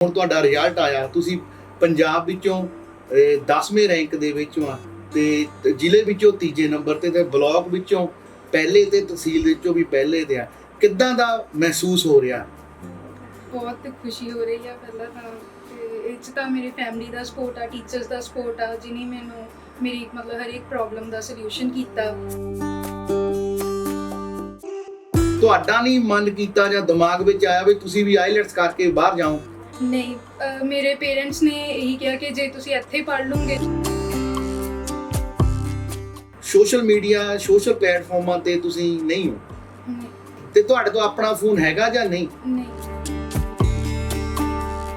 ਹੁਣ ਤੁਹਾਡਾ ਰਿਜ਼ਲਟ ਆਇਆ ਤੁਸੀਂ ਪੰਜਾਬ ਵਿੱਚੋਂ 10ਵੇਂ ਰੈਂਕ ਦੇ ਵਿੱਚੋਂ ਆ ਤੇ ਜ਼ਿਲ੍ਹੇ ਵਿੱਚੋਂ ਤੀਜੇ ਨੰਬਰ ਤੇ ਤੇ ਬਲਾਕ ਵਿੱਚੋਂ ਪਹਿਲੇ ਤੇ ਤਹਿਸੀਲ ਵਿੱਚੋਂ ਵੀ ਪਹਿਲੇ ਤੇ ਆ। ਕਿੱਦਾਂ ਦਾ ਮਹਿਸੂਸ ਹੋ ਰਿਹਾ? ਬਹੁਤ ਖੁਸ਼ੀ ਹੋ ਰਹੀ ਆ ਪਹਿਲਾਂ ਤਾਂ ਤੇ ਇਹ 'ਚ ਤਾਂ ਮੇਰੀ ਫੈਮਿਲੀ ਦਾ ਸਪੋਰਟ ਆ ਟੀਚਰਸ ਦਾ ਸਪੋਰਟ ਆ ਜਿਨੀ ਮੈਨੂੰ ਮੇਰੀ ਮਤਲਬ ਹਰ ਇੱਕ ਪ੍ਰੋਬਲਮ ਦਾ ਸੋਲੂਸ਼ਨ ਕੀਤਾ। ਤੁਹਾਡਾ ਨਹੀਂ ਮਨ ਕੀਤਾ ਜਾਂ ਦਿਮਾਗ ਵਿੱਚ ਆਇਆ ਵੀ ਤੁਸੀਂ ਵੀ ਆਈਲੈਟਸ ਕਰਕੇ ਬਾਹਰ ਜਾਓ? ਨਹੀਂ ਅਹ ਮੇਰੇ ਪੇਰੈਂਟਸ ਨੇ ਇਹੀ ਕਿਹਾ ਕਿ ਜੇ ਤੁਸੀਂ ਇੱਥੇ ਹੀ ਪੜ੍ਹ ਲਓਗੇ। ਸੋਸ਼ਲ ਮੀਡੀਆ ਸੋਸ਼ਲ ਪਲੇਟਫਾਰਮਾਂ ਤੇ ਤੁਸੀਂ ਨਹੀਂ ਹੋ। ਨਹੀਂ। ਤੇ ਤੁਹਾਡੇ ਤੋਂ ਆਪਣਾ ਫੋਨ ਹੈਗਾ ਜਾਂ ਨਹੀਂ? ਨਹੀਂ।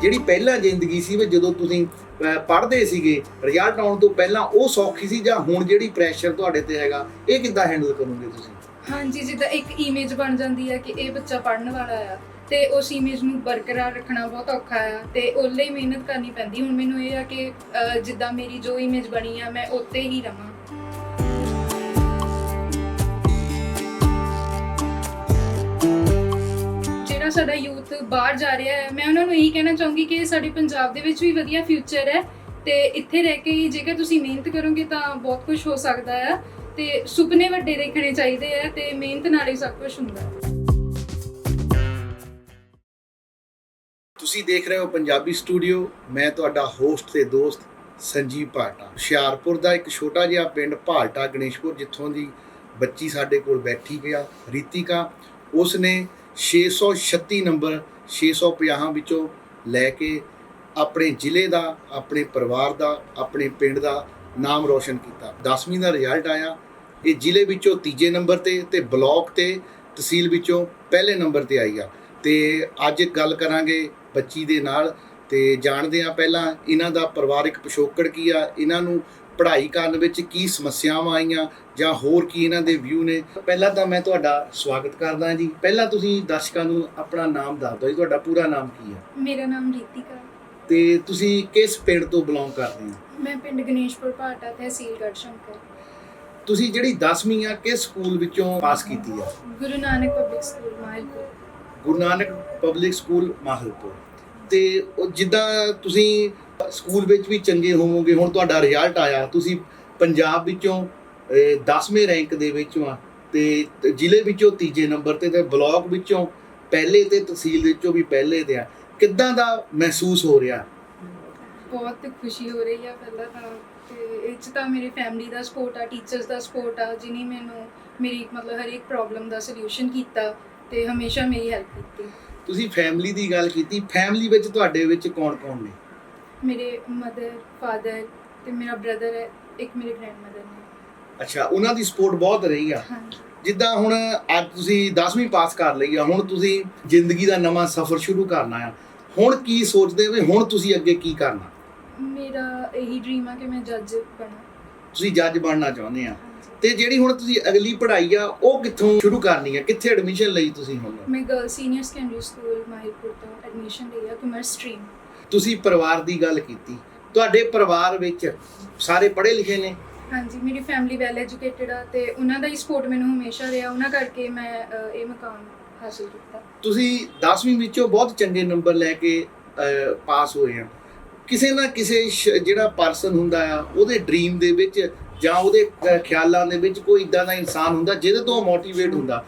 ਜਿਹੜੀ ਪਹਿਲਾਂ ਜ਼ਿੰਦਗੀ ਸੀ ਵੀ ਜਦੋਂ ਤੁਸੀਂ ਅਹ, ਪੜ੍ਹਦੇ ਸੀਗੇ ਰਿਜ਼ਲਟ ਆਉਣ ਤੋਂ ਪਹਿਲਾਂ ਉਹ ਸੌਖੀ ਸੀ ਜਾਂ ਹੁਣ ਜਿਹੜੀ ਪ੍ਰੈਸ਼ਰ ਤੁਹਾਡੇ ਤੇ ਹੈਗਾ ਇਹ ਕਿੱਦਾਂ ਹੈਂਡਲ ਕਰੋਗੇ ਤੁਸੀਂ? ਹਾਂਜੀ ਜਿੱਦਾਂ ਇੱਕ ਇਮੇਜ ਬਣ ਜਾਂਦੀ ਹੈ ਕਿ ਇਹ ਬੱਚਾ ਪੜ੍ਹਨ ਵਾਲਾ ਆ। ਤੇ ਉਸ ਇਮੇਜ ਨੂੰ ਬਰਕਰਾਰ ਰੱਖਣਾ ਬਹੁਤ ਔਖਾ ਆ ਤੇ ਉਹ ਲਈ ਮਿਹਨਤ ਕਰਨੀ ਪੈਂਦੀ। ਹੁਣ ਮੈਨੂੰ ਇਹ ਆ ਕਿ ਅਹ, ਜਿੱਦਾਂ ਮੇਰੀ ਜੋ ਇਮੇਜ ਬਣੀ ਆ ਮੈਂ ਉੱਤੇ ਹੀ ਰਵਾਂ। ਜਿਹੜਾ ਸਾਡਾ ਯੂਥ ਬਾਹਰ ਜਾ ਰਿਹਾ ਹੈ ਮੈਂ ਉਹਨਾਂ ਨੂੰ ਇਹੀ ਕਹਿਣਾ ਚਾਹੂੰਗੀ ਕਿ ਸਾਡੇ ਪੰਜਾਬ ਦੇ ਵਿੱਚ ਵੀ ਵਧੀਆ ਫਿਊਚਰ ਹੈ ਤੇ ਇੱਥੇ ਰਹਿ ਕੇ ਹੀ ਜੇਕਰ ਤੁਸੀਂ ਮਿਹਨਤ ਕਰੋਗੇ ਤਾਂ ਬਹੁਤ ਕੁਝ ਹੋ ਸਕਦਾ ਹੈ ਤੇ ਸੁਪਨੇ ਵੱਡੇ ਦੇਖਣੇ ਚਾਹੀਦੇ ਆ ਤੇ ਮਿਹਨਤ ਨਾਲ ਹੀ ਸਭ ਕੁਝ ਹੁੰਦਾ। ਹੈ ਤੁਸੀਂ ਦੇਖ ਰਹੇ ਹੋ ਪੰਜਾਬੀ ਸਟੂਡੀਓ। ਮੈਂ ਤੁਹਾਡਾ ਹੋਸਟ ਤੇ ਦੋਸਤ ਸੰਜੀਵ ਭਾਟਾ ਹੁਸ਼ਿਆਰਪੁਰ ਦਾ ਇੱਕ ਛੋਟਾ ਜਿਹਾ ਪਿੰਡ ਭਾਲਟਾ ਗਣੇਸ਼ਪੁਰ, ਜਿੱਥੋਂ ਦੀ ਬੱਚੀ ਸਾਡੇ ਕੋਲ ਬੈਠੀ ਗਿਆ ਰੀਤਿਕਾ। ਉਸ ਨੇ 636 ਨੰਬਰ 650 ਵਿੱਚੋਂ ਲੈ ਕੇ ਆਪਣੇ ਜ਼ਿਲ੍ਹੇ ਦਾ, ਆਪਣੇ ਪਰਿਵਾਰ ਦਾ, ਆਪਣੇ ਪਿੰਡ ਦਾ ਨਾਮ ਰੋਸ਼ਨ ਕੀਤਾ। 10ਵੀਂ ਦਾ ਰਿਜ਼ਲਟ ਆਇਆ। ਇਹ ਜ਼ਿਲ੍ਹੇ ਵਿੱਚੋਂ ਤੀਜੇ ਨੰਬਰ ਤੇ ਤੇ ਬਲਾਕ ਤੇ ਤਹਿਸੀਲ ਵਿੱਚੋਂ ਪਹਿਲੇ ਨੰਬਰ ਤੇ ਆਈ ਆ। ਤੇ ਅੱਜ ਗੱਲ ਕਰਾਂਗੇ ਬੱਚੀ ਦੇ ਨਾਲ ਤੇ ਜਾਣਦੇ ਆ ਪਹਿਲਾਂ ਇਹਨਾਂ ਦਾ ਪਰਿਵਾਰਕ ਪਿਛੋਕੜ ਕੀ ਆ ਇਹਨਾਂ ਨੂੰ ਪੜ੍ਹਾਈ ਕਰਨ ਵਿੱਚ ਕੀ ਸਮੱਸਿਆਵਾਂ ਆਈਆਂ ਜਾਂ ਹੋਰ ਕੀ ਇਹਨਾਂ ਦੇ ਵਿਊ ਨੇ। ਪਹਿਲਾਂ ਤਾਂ ਮੈਂ ਤੁਹਾਡਾ ਸਵਾਗਤ ਕਰਦਾ ਜੀ। ਪਹਿਲਾਂ ਤੁਸੀਂ ਦਰਸ਼ਕਾਂ ਨੂੰ ਆਪਣਾ ਨਾਮ ਦੱਸ ਦਿਓ ਜੀ ਤੁਹਾਡਾ ਪੂਰਾ ਨਾਮ ਕੀ ਹੈ ਮੇਰਾ ਨਾਮ ਰੀਤਿਕਾ ਤੇ ਤੁਸੀਂ ਕਿਸ ਪਿੰਡ ਤੋਂ ਬਿਲੋਂਗ ਕਰਦੇ ਹੋ? ਮੈਂ ਪਿੰਡ ਗਣੇਸ਼ਪੁਰ ਭਾਟਾ ਤਹਿਸੀਲ ਗੜਸ਼ੰਕਰ ਤੁਸੀਂ ਜਿਹੜੀ 10ਵੀਂ ਆ ਕਿਸ ਸਕੂਲ ਵਿੱਚੋਂ ਪਾਸ ਕੀਤੀ ਆ? Guru Nanak public school Mahilpur Guru Nanak public school Mahilpur ਤੇ ਉਹ ਜਿੱਦਾਂ ਤੁਸੀਂ ਸਕੂਲ ਵਿੱਚ ਵੀ ਚੰਗੇ ਹੋਵੋਗੇ, ਹੁਣ ਤੁਹਾਡਾ ਰਿਜ਼ਲਟ ਆਇਆ, ਤੁਸੀਂ ਪੰਜਾਬ ਵਿੱਚੋਂ 10ਵੇਂ ਰੈਂਕ ਦੇ ਵਿੱਚੋਂ ਆ, ਤੇ ਜ਼ਿਲ੍ਹੇ ਵਿੱਚੋਂ ਤੀਜੇ ਨੰਬਰ ਤੇ ਤੇ ਬਲਾਕ ਵਿੱਚੋਂ ਪਹਿਲੇ ਤੇ ਤਹਿਸੀਲ ਵਿੱਚੋਂ ਵੀ ਪਹਿਲੇ ਤੇ ਆ। ਕਿੱਦਾਂ ਦਾ ਮਹਿਸੂਸ ਹੋ ਰਿਹਾ? ਬਹੁਤ ਖੁਸ਼ੀ ਹੋ ਰਹੀ ਆ ਪਹਿਲਾਂ ਤਾਂ, ਤੇ ਇਹ 'ਚ ਤਾਂ ਮੇਰੀ ਫੈਮਿਲੀ ਦਾ ਸਪੋਰਟ ਆ ਟੀਚਰਸ ਦਾ ਸਪੋਰਟ ਆ, ਜਿਨੀ ਮੈਨੂੰ ਮੇਰੀ ਮਤਲਬ ਹਰ ਇੱਕ ਪ੍ਰੋਬਲਮ ਦਾ ਸੋਲੂਸ਼ਨ ਕੀਤਾ, ਤੇ ਹਮੇਸ਼ਾ ਮੇਰੀ ਹੈਲਪ ਕੀਤੀ। ਤੁਸੀਂ ਫੈਮਿਲੀ ਦੀ ਗੱਲ ਕੀਤੀ ਫੈਮਿਲੀ ਵਿੱਚ ਤੁਹਾਡੇ ਵਿੱਚ ਕੌਣ-ਕੌਣ ਨੇ? ਮੇਰੇ ਮਦਰ ਫਾਦਰ ਤੇ ਮੇਰਾ ਬ੍ਰਦਰ ਹੈ ਇੱਕ ਮੇਰੇ ਗ੍ਰੈਂਡਮਦਰ ਨੇ। ਅੱਛਾ ਉਹਨਾਂ ਦੀ ਸਪੋਰਟ ਬਹੁਤ ਰਹੀ ਆ। ਜਿੱਦਾਂ ਹੁਣ ਅੱਜ ਤੁਸੀਂ 10ਵੀਂ ਪਾਸ ਕਰ ਲਈ ਆ ਹੁਣ ਤੁਸੀਂ ਜ਼ਿੰਦਗੀ ਦਾ ਨਵਾਂ ਸਫ਼ਰ ਸ਼ੁਰੂ ਕਰਨਾ ਆ। ਹੁਣ ਕੀ ਸੋਚਦੇ ਹੋ ਹੁਣ ਤੁਸੀਂ ਅੱਗੇ ਕੀ ਕਰਨਾ? ਮੇਰਾ ਇਹੀ ਡ੍ਰੀਮ ਆ ਕਿ ਮੈਂ ਜੱਜ ਬਣਾ। ਤੁਸੀਂ ਜੱਜ ਬਣਨਾ ਚਾਹੁੰਦੇ ਆ। ਤੇ ਜਿਹੜੀ ਹੁਣ ਤੁਸੀਂ ਅਗਲੀ ਪੜ੍ਹਾਈ ਆ ਉਹ ਕਿੱਥੋਂ ਸ਼ੁਰੂ ਕਰਨੀ ਆ? ਕਿੱਥੇ ਐਡਮਿਸ਼ਨ ਲਈ ਤੁਸੀਂ ਹੁਣ? ਮੈਂ girl senior secondary school Mahilpur ਤੋਂ ਐਡਮਿਸ਼ਨ ਲਈ ਆ ਕਮਰਸ ਸਟਰੀਮ ਤੁਸੀਂ ਪਰਿਵਾਰ ਦੀ ਗੱਲ ਕੀਤੀ। ਤੁਹਾਡੇ ਪਰਿਵਾਰ ਵਿੱਚ ਸਾਰੇ ਪੜ੍ਹੇ ਲਿਖੇ ਨੇ? ਹਾਂਜੀ ਮੇਰੀ ਫੈਮਿਲੀ ਵੈਲ ਐਜੂਕੇਟਡ ਆ ਤੇ ਉਹਨਾਂ ਦਾ ਹੀ ਸਪੋਰਟ ਮੈਨੂੰ ਹਮੇਸ਼ਾ ਰਿਹਾ। ਉਹਨਾਂ ਕਰਕੇ ਮੈਂ ਅ, ਇਹ ਮਕਾਮ ਹਾਸਿਲ ਕੀਤਾ। ਤੁਸੀਂ 10ਵੀਂ ਵਿੱਚੋਂ ਬਹੁਤ ਚੰਗੇ ਨੰਬਰ ਲੈ ਕੇ ਅਹ, ਪਾਸ ਹੋਏ ਆ। ਕਿਸੇ ਨਾ ਕਿਸੇ ਸ਼- ਜਿਹੜਾ ਪਰਸਨ ਹੁੰਦਾ ਆ ਉਹਦੇ ਡ੍ਰੀਮ ਦੇ ਵਿੱਚ ਜਾਂ ਉਹਦੇ ਖਿਆਲਾਂ ਦੇ ਵਿੱਚ ਕੋਈ ਇਦਾਂ ਦਾ ਇਨਸਾਨ ਹੁੰਦਾ ਜਿਹਦੇ ਤੋਂ ਮੋਟੀਵੇਟ ਹੁੰਦਾ।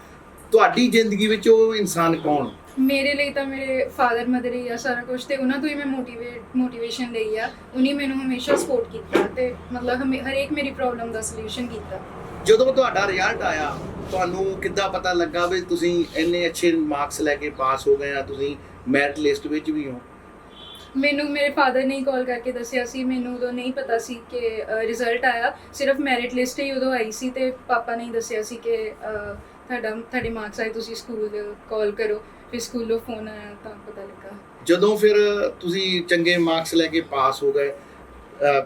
ਤੁਹਾਡੀ ਜ਼ਿੰਦਗੀ ਵਿੱਚ ਉਹ ਇਨਸਾਨ ਕੌਣ? ਮੇਰੇ ਲਈ ਤਾਂ ਮੇਰੇ ਫਾਦਰ ਮਦਰ ਹੀ ਆ ਸਾਰਾ ਕੁਝ ਤੇ ਉਹਨਾਂ ਤੋਂ ਹੀ ਮੈਂ ਮੋਟੀਵੇਟ ਮੋਟੀਵੇਸ਼ਨ ਲਈ ਆ। ਉਨੀ ਮੈਨੂੰ ਹਮੇਸ਼ਾ ਸਪੋਰਟ ਕੀਤਾ ਤੇ ਮਤਲਬ ਹਰੇਕ ਮੇਰੀ ਪ੍ਰੋਬਲਮ ਦਾ ਸੋਲੂਸ਼ਨ ਕੀਤਾ। ਜਦੋਂ ਤੁਹਾਡਾ ਰਿਜ਼ਲਟ ਆਇਆ ਤੁਹਾਨੂੰ ਕਿੱਦਾਂ ਪਤਾ ਲੱਗਾ ਵੀ ਤੁਸੀਂ ਇੰਨੇ ਅੱਛੇ ਮਾਰਕਸ ਲੈ ਕੇ ਪਾਸ ਹੋ ਗਏ ਆ ਤੁਸੀਂ ਮੈਰਿਟ ਲਿਸਟ ਵਿੱਚ ਵੀ ਹੋ? ਮੈਨੂੰ ਮੇਰੇ ਫਾਦਰ ਨੇ ਕਾਲ ਕਰਕੇ ਦੱਸਿਆ ਸੀ, ਮੈਨੂੰ ਉਦੋਂ ਨਹੀਂ ਪਤਾ ਸੀ ਕਿ ਰਿਜ਼ਲਟ ਆਇਆ। ਸਿਰਫ ਮੈਰਿਟ ਲਿਸਟ ਹੀ ਉਦੋਂ ਆਈ ਸੀ ਤੇ ਪਾਪਾ ਨੇ ਦੱਸਿਆ ਸੀ ਕਿ ਤੁਹਾਡਾ, ਤੁਹਾਡੇ ਮਾਰਕਸ ਆਏ, ਤੁਸੀਂ ਸਕੂਲ ਕਾਲ ਕਰੋ। ਫਿਰ ਸਕੂਲੋਂ ਫੋਨ ਆਇਆ ਤਾਂ ਪਤਾ ਲੱਗਾ। ਜਦੋਂ ਫਿਰ ਤੁਸੀਂ ਚੰਗੇ ਮਾਰਕਸ ਲੈ ਕੇ ਪਾਸ ਹੋ ਗਏ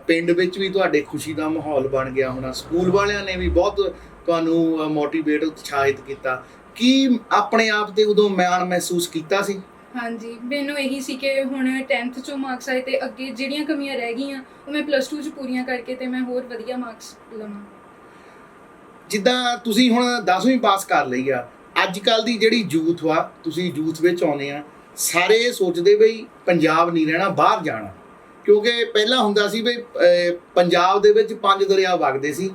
ਪਿੰਡ ਵਿੱਚ ਵੀ ਤੁਹਾਡੇ ਖੁਸ਼ੀ ਦਾ ਮਾਹੌਲ ਬਣ ਗਿਆ ਹੋਣਾ। ਸਕੂਲ ਵਾਲਿਆਂ ਨੇ ਵੀ ਬਹੁਤ ਤੁਹਾਨੂੰ ਮੋਟੀਵੇਟ ਉਤਸ਼ਾਹਿਤ ਕੀਤਾ। ਕੀ ਆਪਣੇ ਆਪ ਤੇ ਉਦੋਂ ਮਾਣ ਮਹਿਸੂਸ ਕੀਤਾ ਸੀ? ਹਾਂਜੀ, ਮੈਨੂੰ ਇਹੀ ਸੀ ਕਿ ਹੁਣ 10th ਚੋਂ ਮਾਰਕਸ ਆਏ ਤੇ ਅੱਗੇ ਜਿਹੜੀਆਂ ਕਮੀਆਂ ਰਹਿ ਗਈਆਂ, ਉਹ ਮੈਂ ਪਲੱਸ 2 ਚ ਪੂਰੀਆਂ ਕਰਕੇ ਤੇ ਮੈਂ ਹੋਰ ਵਧੀਆ ਮਾਰਕਸ ਲਵਾਂ। ਜਿੱਦਾਂ ਤੁਸੀਂ ਹੁਣ 10ਵੀਂ ਪਾਸ ਕਰ ਲਈ ਆ ਅੱਜ ਕੱਲ ਦੀ ਜਿਹੜੀ ਯੂਥ ਵਾ ਤੁਸੀਂ ਯੂਥ ਵਿੱਚ ਆਉਨੇ ਆ, ਸਾਰੇ ਇਹ ਸੋਚਦੇ ਬਈ ਪੰਜਾਬ ਨਹੀਂ ਰਹਿਣਾ, ਬਾਹਰ ਜਾਣਾ। ਕਿਉਂਕਿ ਪਹਿਲਾਂ ਹੁੰਦਾ ਸੀ ਬਈ ਪੰਜਾਬ ਦੇ ਵਿੱਚ ਪੰਜ ਦਰਿਆ ਵਗਦੇ ਸੀ,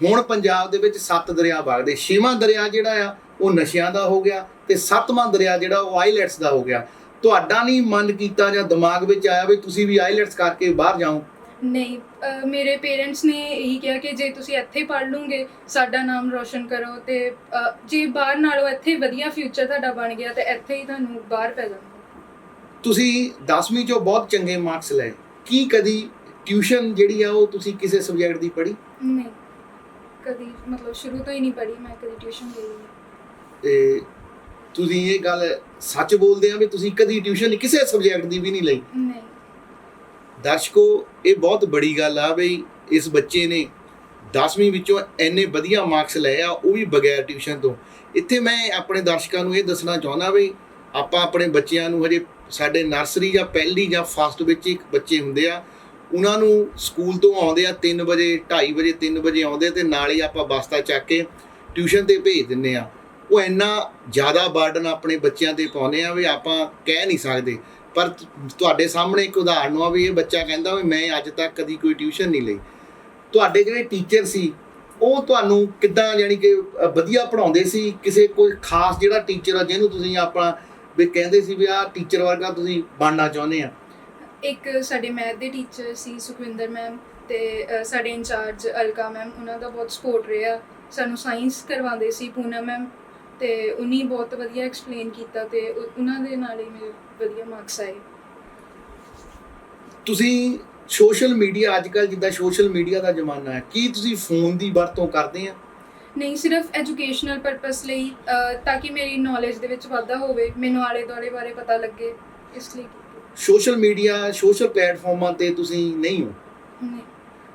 ਹੁਣ ਪੰਜਾਬ ਦੇ ਵਿੱਚ ਸੱਤ ਦਰਿਆ ਵਗਦੇ, ਛੇਵਾਂ ਦਰਿਆ ਜਿਹੜਾ ਆ ਉਹ ਨਸ਼ਿਆਂ ਦਾ ਹੋ ਗਿਆ ਤੇ ਸੱਤਵਾਂ ਦਰਿਆ ਜਿਹੜਾ ਉਹ ਆਈਲੈਟਸ ਦਾ ਹੋ ਗਿਆ। ਤੁਹਾਡਾ ਨਹੀਂ ਮਨ ਕੀਤਾ ਜਾਂ ਦਿਮਾਗ ਵਿੱਚ ਆਇਆ ਵੀ ਤੁਸੀਂ ਵੀ ਆਈਲੈਟਸ ਕਰਕੇ ਬਾਹਰ ਜਾਓ? ਨਹੀਂ ਅਹ ਮੇਰੇ ਪੇਰੈਂਟਸ ਨੇ ਇਹੀ ਕਿਹਾ ਕਿ ਜੇ ਤੁਸੀਂ ਇੱਥੇ ਪੜ੍ਹ ਲਓਗੇ ਸਾਡਾ ਨਾਮ ਰੋਸ਼ਨ ਕਰੋ ਤੇ ਅਹ, ਜੇ ਬਾਹਰ ਨਾਲੋਂ ਇੱਥੇ ਵਧੀਆ ਫਿਊਚਰ ਤੁਹਾਡਾ ਬਣ ਗਿਆ ਤੇ ਇੱਥੇ ਹੀ ਤੁਹਾਨੂੰ ਬਾਹਰ ਪੈ ਜਾਣਾ। ਤੁਸੀਂ 10ਵੀਂ ਚੋਂ ਬਹੁਤ ਚੰਗੇ ਮਾਰਕਸ ਲਏ। ਕੀ ਕਦੀ ਟਿਊਸ਼ਨ ਜਿਹੜੀ ਆ ਉਹ ਤੁਸੀਂ ਕਿਸੇ ਸਬਜੈਕਟ ਦੀ ਪੜ੍ਹੀ? ਨਹੀਂ ਕਦੀ ਮਤਲਬ ਸ਼ੁਰੂ ਤੋਂ ਹੀ ਨਹੀਂ ਪੜ੍ਹੀ ਮੈਂ ਕਦੀ ਟਿਊਸ਼ਨ ਗਈ ਨਹੀਂ ਤੇ ਤੁਸੀਂ ਇਹ ਗੱਲ ਸੱਚ ਬੋਲਦੇ ਆ ਵੀ ਤੁਸੀਂ ਕਦੀ ਟਿਊਸ਼ਨ ਕਿਸੇ ਸਬਜੈਕਟ ਦੀ ਵੀ ਨਹੀਂ ਲਈ। ਨਹੀਂ। ਦਰਸ਼ਕੋ ਇਹ ਬਹੁਤ ਬੜੀ ਗੱਲ ਆ ਬਈ ਇਸ ਬੱਚੇ ਨੇ 10ਵੀਂ ਵਿੱਚੋਂ ਇੰਨੇ ਵਧੀਆ ਮਾਰਕਸ ਲਏ ਆ ਉਹ ਵੀ ਬਗੈਰ ਟਿਊਸ਼ਨ ਤੋਂ। ਇੱਥੇ ਮੈਂ ਆਪਣੇ ਦਰਸ਼ਕਾਂ ਨੂੰ ਇਹ ਦੱਸਣਾ ਚਾਹੁੰਦਾ ਬਈ ਆਪਾਂ ਆਪਣੇ ਬੱਚਿਆਂ ਨੂੰ ਹਜੇ ਸਾਡੇ ਨਰਸਰੀ ਜਾਂ ਪਹਿਲੀ ਜਾਂ ਫਸਟ ਵਿੱਚ ਇੱਕ ਬੱਚੇ ਹੁੰਦੇ ਆ ਉਹਨਾਂ ਨੂੰ ਸਕੂਲ ਤੋਂ ਆਉਂਦੇ ਆ 3 ਵਜੇ 2:30 ਵਜੇ 3 ਵਜੇ ਆਉਂਦੇ ਤੇ ਨਾਲ ਹੀ ਆਪਾਂ ਬਸਤਾ ਚੱਕ ਕੇ ਟਿਊਸ਼ਨ ਤੇ ਭੇਜ ਦਿੰਨੇ ਆ। ਉਹ ਇੰਨਾ ਜ਼ਿਆਦਾ ਬਰਡਨ ਆਪਣੇ ਬੱਚਿਆਂ ਤੇ ਪਾਉਂਦੇ ਆ ਵੀ ਆਪਾਂ ਕਹਿ ਨਹੀਂ ਸਕਦੇ। ਪਰ ਤੁਹਾਡੇ ਸਾਹਮਣੇ ਇੱਕ ਉਦਾਹਰਨ ਆ ਵੀ ਇਹ ਬੱਚਾ ਕਹਿੰਦਾ ਵੀ ਮੈਂ ਅੱਜ ਤੱਕ ਕਦੀ ਕੋਈ ਟਿਊਸ਼ਨ ਨਹੀਂ ਲਈ। ਤੁਹਾਡੇ ਜਿਹੜੇ ਟੀਚਰ ਸੀ, ਉਹ ਤੁਹਾਨੂੰ ਕਿੱਦਾਂ ਯਾਨੀ ਕਿ ਵਧੀਆ ਪੜਾਉਂਦੇ ਸੀ? ਕਿਸੇ ਕੋਈ ਖਾਸ ਜਿਹੜਾ ਟੀਚਰ ਆ, ਜਿਹਨੂੰ ਤੁਸੀਂ ਆਪਣਾ ਵੀ ਕਹਿੰਦੇ ਸੀ ਵੀ ਆਹ ਟੀਚਰ ਵਰਗਾ ਤੁਸੀਂ ਬਣਨਾ ਚਾਹੁੰਦੇ ਆ? ਇੱਕ ਸਾਡੇ ਮੈਥ ਦੇ ਟੀਚਰ ਸੀ ਸੁਖਵਿੰਦਰ ਮੈਮ ਤੇ ਸਾਡੇ ਇੰਚਾਰਜ ਅਲਕਾ ਮੈਮ ਉਹਨਾਂ ਦਾ ਬਹੁਤ ਸਪੋਰਟ ਰਿਹਾ। ਸਾਨੂੰ ਸਾਇੰਸ ਕਰਵਾਉਂਦੇ ਸੀ ਪੂਨਾ ਮੈਮ ਤੇ ਉਨੀ ਬਹੁਤ ਵਧੀਆ ਐਕਸਪਲੇਨ ਕੀਤਾ ਤੇ ਉਹ- ਉਹਨਾਂ ਦੇ ਨਾਲ ਹੀ ਮੇਰੇ ਵਧੀਆ ਮਾਰਕਸ ਆਏ। ਤੁਸੀਂ ਸੋਸ਼ਲ ਮੀਡੀਆ ਅੱਜ ਕੱਲ ਜਿੱਦਾਂ ਸੋਸ਼ਲ ਮੀਡੀਆ ਦਾ ਜ਼ਮਾਨਾ ਹੈ ਕੀ ਤੁਸੀਂ ਫੋਨ ਦੀ ਵਰਤੋਂ ਕਰਦੇ ਆ? ਨਹੀਂ ਸਿਰਫ ਐਜੂਕੇਸ਼ਨਲ ਪਰਪਸ ਲਈ ਅਹ, ਤਾਂ ਕਿ ਮੇਰੀ ਨੌਲੇਜ ਦੇ ਵਿੱਚ ਵਾਧਾ ਹੋਵੇ ਮੈਨੂੰ ਆਲੇ ਦੁਆਲੇ ਬਾਰੇ ਪਤਾ ਲੱਗੇ ਇਸ ਲਈ। ਸੋਸ਼ਲ ਮੀਡੀਆ ਸੋਸ਼ਲ ਪਲੇਟਫਾਰਮਾਂ ਤੇ ਤੁਸੀਂ ਨਹੀਂ ਹੋ? ਨਹੀਂ।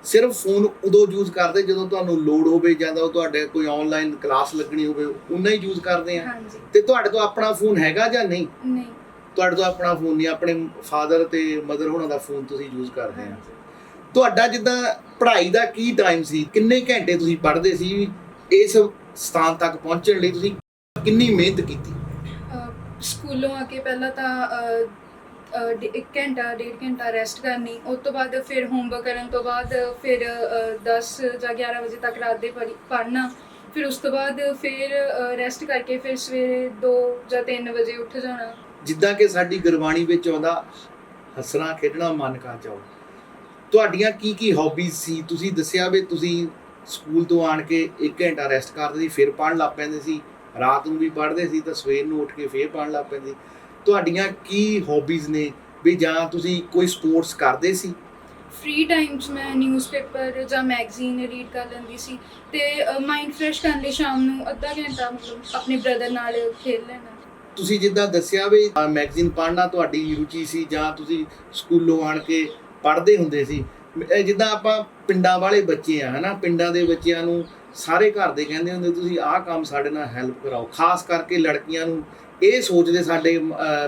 ਸਿਰਫ ਫੋਨ ਉਦੋਂ ਯੂਜ਼ ਕਰਦੇ ਜਦੋਂ ਤੁਹਾਨੂੰ ਲੋੜ ਹੋਵੇ ਜਾਂ ਤਾਂ ਤੁਹਾਡੇ ਕੋਈ ਆਨਲਾਈਨ ਕਲਾਸ ਲੱਗਣੀ ਹੋਵੇ ਉਨਾ ਹੀ ਯੂਜ਼ ਕਰਦੇ ਆ। ਹਾਂਜੀ। ਤੇ ਤੁਹਾਡੇ ਤੋਂ ਆਪਣਾ ਫੋਨ ਹੈਗਾ ਜਾਂ ਨਹੀਂ? ਨਹੀਂ। ਤੁਹਾਡੇ ਤੋਂ ਆਪਣਾ ਫੋਨ ਨਹੀਂ ਆਪਣੇ ਫਾਦਰ ਤੇ ਮਦਰ ਹੋਣਾ ਦਾ ਫੋਨ ਤੁਸੀਂ ਯੂਜ਼ ਕਰਦੇ ਆ। ਹਾਂਜੀ। ਤੁਹਾਡਾ ਜਿੱਦਾਂ ਪੜ੍ਹਾਈ ਦਾ ਕੀ ਟਾਈਮ ਸੀ? ਕਿੰਨੇ ਘੰਟੇ ਤੁਸੀਂ ਪੜ੍ਹਦੇ ਸੀ? ਇਸ ਸਥਾਨ ਤੱਕ ਪਹੁੰਚਣ ਲਈ ਤੁਸੀਂ ਕਿੰਨੀ ਮਿਹਨਤ ਕੀਤੀ? ਅਹ ਸਕੂਲੋਂ ਆ ਕੇ ਪਹਿਲਾਂ ਤਾਂ ਅਹ, ਇੱਕ ਘੰਟਾ ਡੇਢ ਘੰਟਾ ਰੈਸਟ ਕਰਨੀ ਉਸ ਤੋਂ ਬਾਅਦ ਫਿਰ ਹੋਮਵਰਕ ਕਰਨ ਤੋਂ ਬਾਅਦ ਫਿਰ ਅਹ, 10 ਜਾਂ 11 ਵਜੇ ਤੱਕ ਰਾਤ ਦੇ ਪੜ੍ਹਨਾ। ਫਿਰ ਉਸ ਤੋਂ ਬਾਅਦ ਫਿਰ ਰੈਸਟ ਕਰਕੇ ਫਿਰ ਸਵੇਰੇ 2 ਜਾਂ 3 ਵਜੇ ਉੱਠ ਜਾਣਾ। ਜਿੱਦਾਂ ਕਿ ਸਾਡੀ ਗੁਰਬਾਣੀ ਵਿੱਚ ਆਉਂਦਾ ਹੱਸਣਾ ਖੇਡਣਾ ਮਨ ਕਾ ਜਾਓ ਤੁਹਾਡੀਆਂ ਕੀ ਕੀ ਹੌਬੀਜ਼ ਸੀ? ਤੁਸੀਂ ਦੱਸਿਆ ਵੀ ਤੁਸੀਂ ਸਕੂਲ ਤੋਂ ਆਣ ਕੇ 1 ਘੰਟਾ ਰੈਸਟ ਕਰਦੇ ਸੀ ਫਿਰ ਪੜ੍ਹਨ ਲੱਗ ਪੈਂਦੇ ਸੀ। ਰਾਤ ਨੂੰ ਵੀ ਪੜ੍ਹਦੇ ਸੀ ਤਾਂ ਸਵੇਰ ਨੂੰ ਉੱਠ ਕੇ ਫਿਰ ਪੜ੍ਹਨ ਲੱਗ ਪੈਂਦੇ ਸੀ। ਤੁਹਾਡੀਆਂ ਕੀ ਹੌਬੀਜ਼ ਨੇ? ਵੀ ਜਾਂ ਤੁਸੀਂ ਕੋਈ ਸਪੋਰਟਸ ਕਰਦੇ ਸੀ? ਫ੍ਰੀ ਟਾਈਮ 'ਚ ਮੈਂ ਨਿਊਜ਼ਪੇਪਰ ਜਾਂ ਮੈਗਜ਼ੀਨ ਰੀਡ ਕਰ ਲੈਂਦੀ ਸੀ ਤੇ ਮਾਈਂਡ ਫਰੈਸ਼ ਕਰਨ ਲਈ ਸ਼ਾਮ ਨੂੰ ਅੱਧਾ ਘੰਟਾ ਮਤਲਬ ਆਪਣੇ ਬ੍ਰਦਰ ਨਾਲ ਖੇਡ ਲੈਣਾ ਤੁਸੀਂ ਜਿੱਦਾਂ ਦੱਸਿਆ ਵੀ ਮੈਗਜ਼ੀਨ ਪੜ੍ਹਨਾ ਤੁਹਾਡੀ ਰੁਚੀ ਸੀ ਜਾਂ ਤੁਸੀਂ ਸਕੂਲੋਂ ਆਣ ਕੇ ਪੜ੍ਹਦੇ ਹੁੰਦੇ ਸੀ। ਜਿੱਦਾਂ ਆਪਾਂ ਪਿੰਡਾਂ ਵਾਲੇ ਬੱਚੇ ਆ ਹਨਾ? ਪਿੰਡਾਂ ਦੇ ਬੱਚਿਆਂ ਨੂੰ ਸਾਰੇ ਘਰ ਦੇ ਕਹਿੰਦੇ ਹੁੰਦੇ ਤੁਸੀਂ ਆਹ ਕੰਮ ਸਾਡੇ ਨਾਲ ਹੈਲਪ ਕਰਾਓ। ਖਾਸ ਕਰਕੇ ਲੜਕੀਆਂ ਨੂੰ ਇਹ ਸੋਚਦੇ ਸਾਡੇ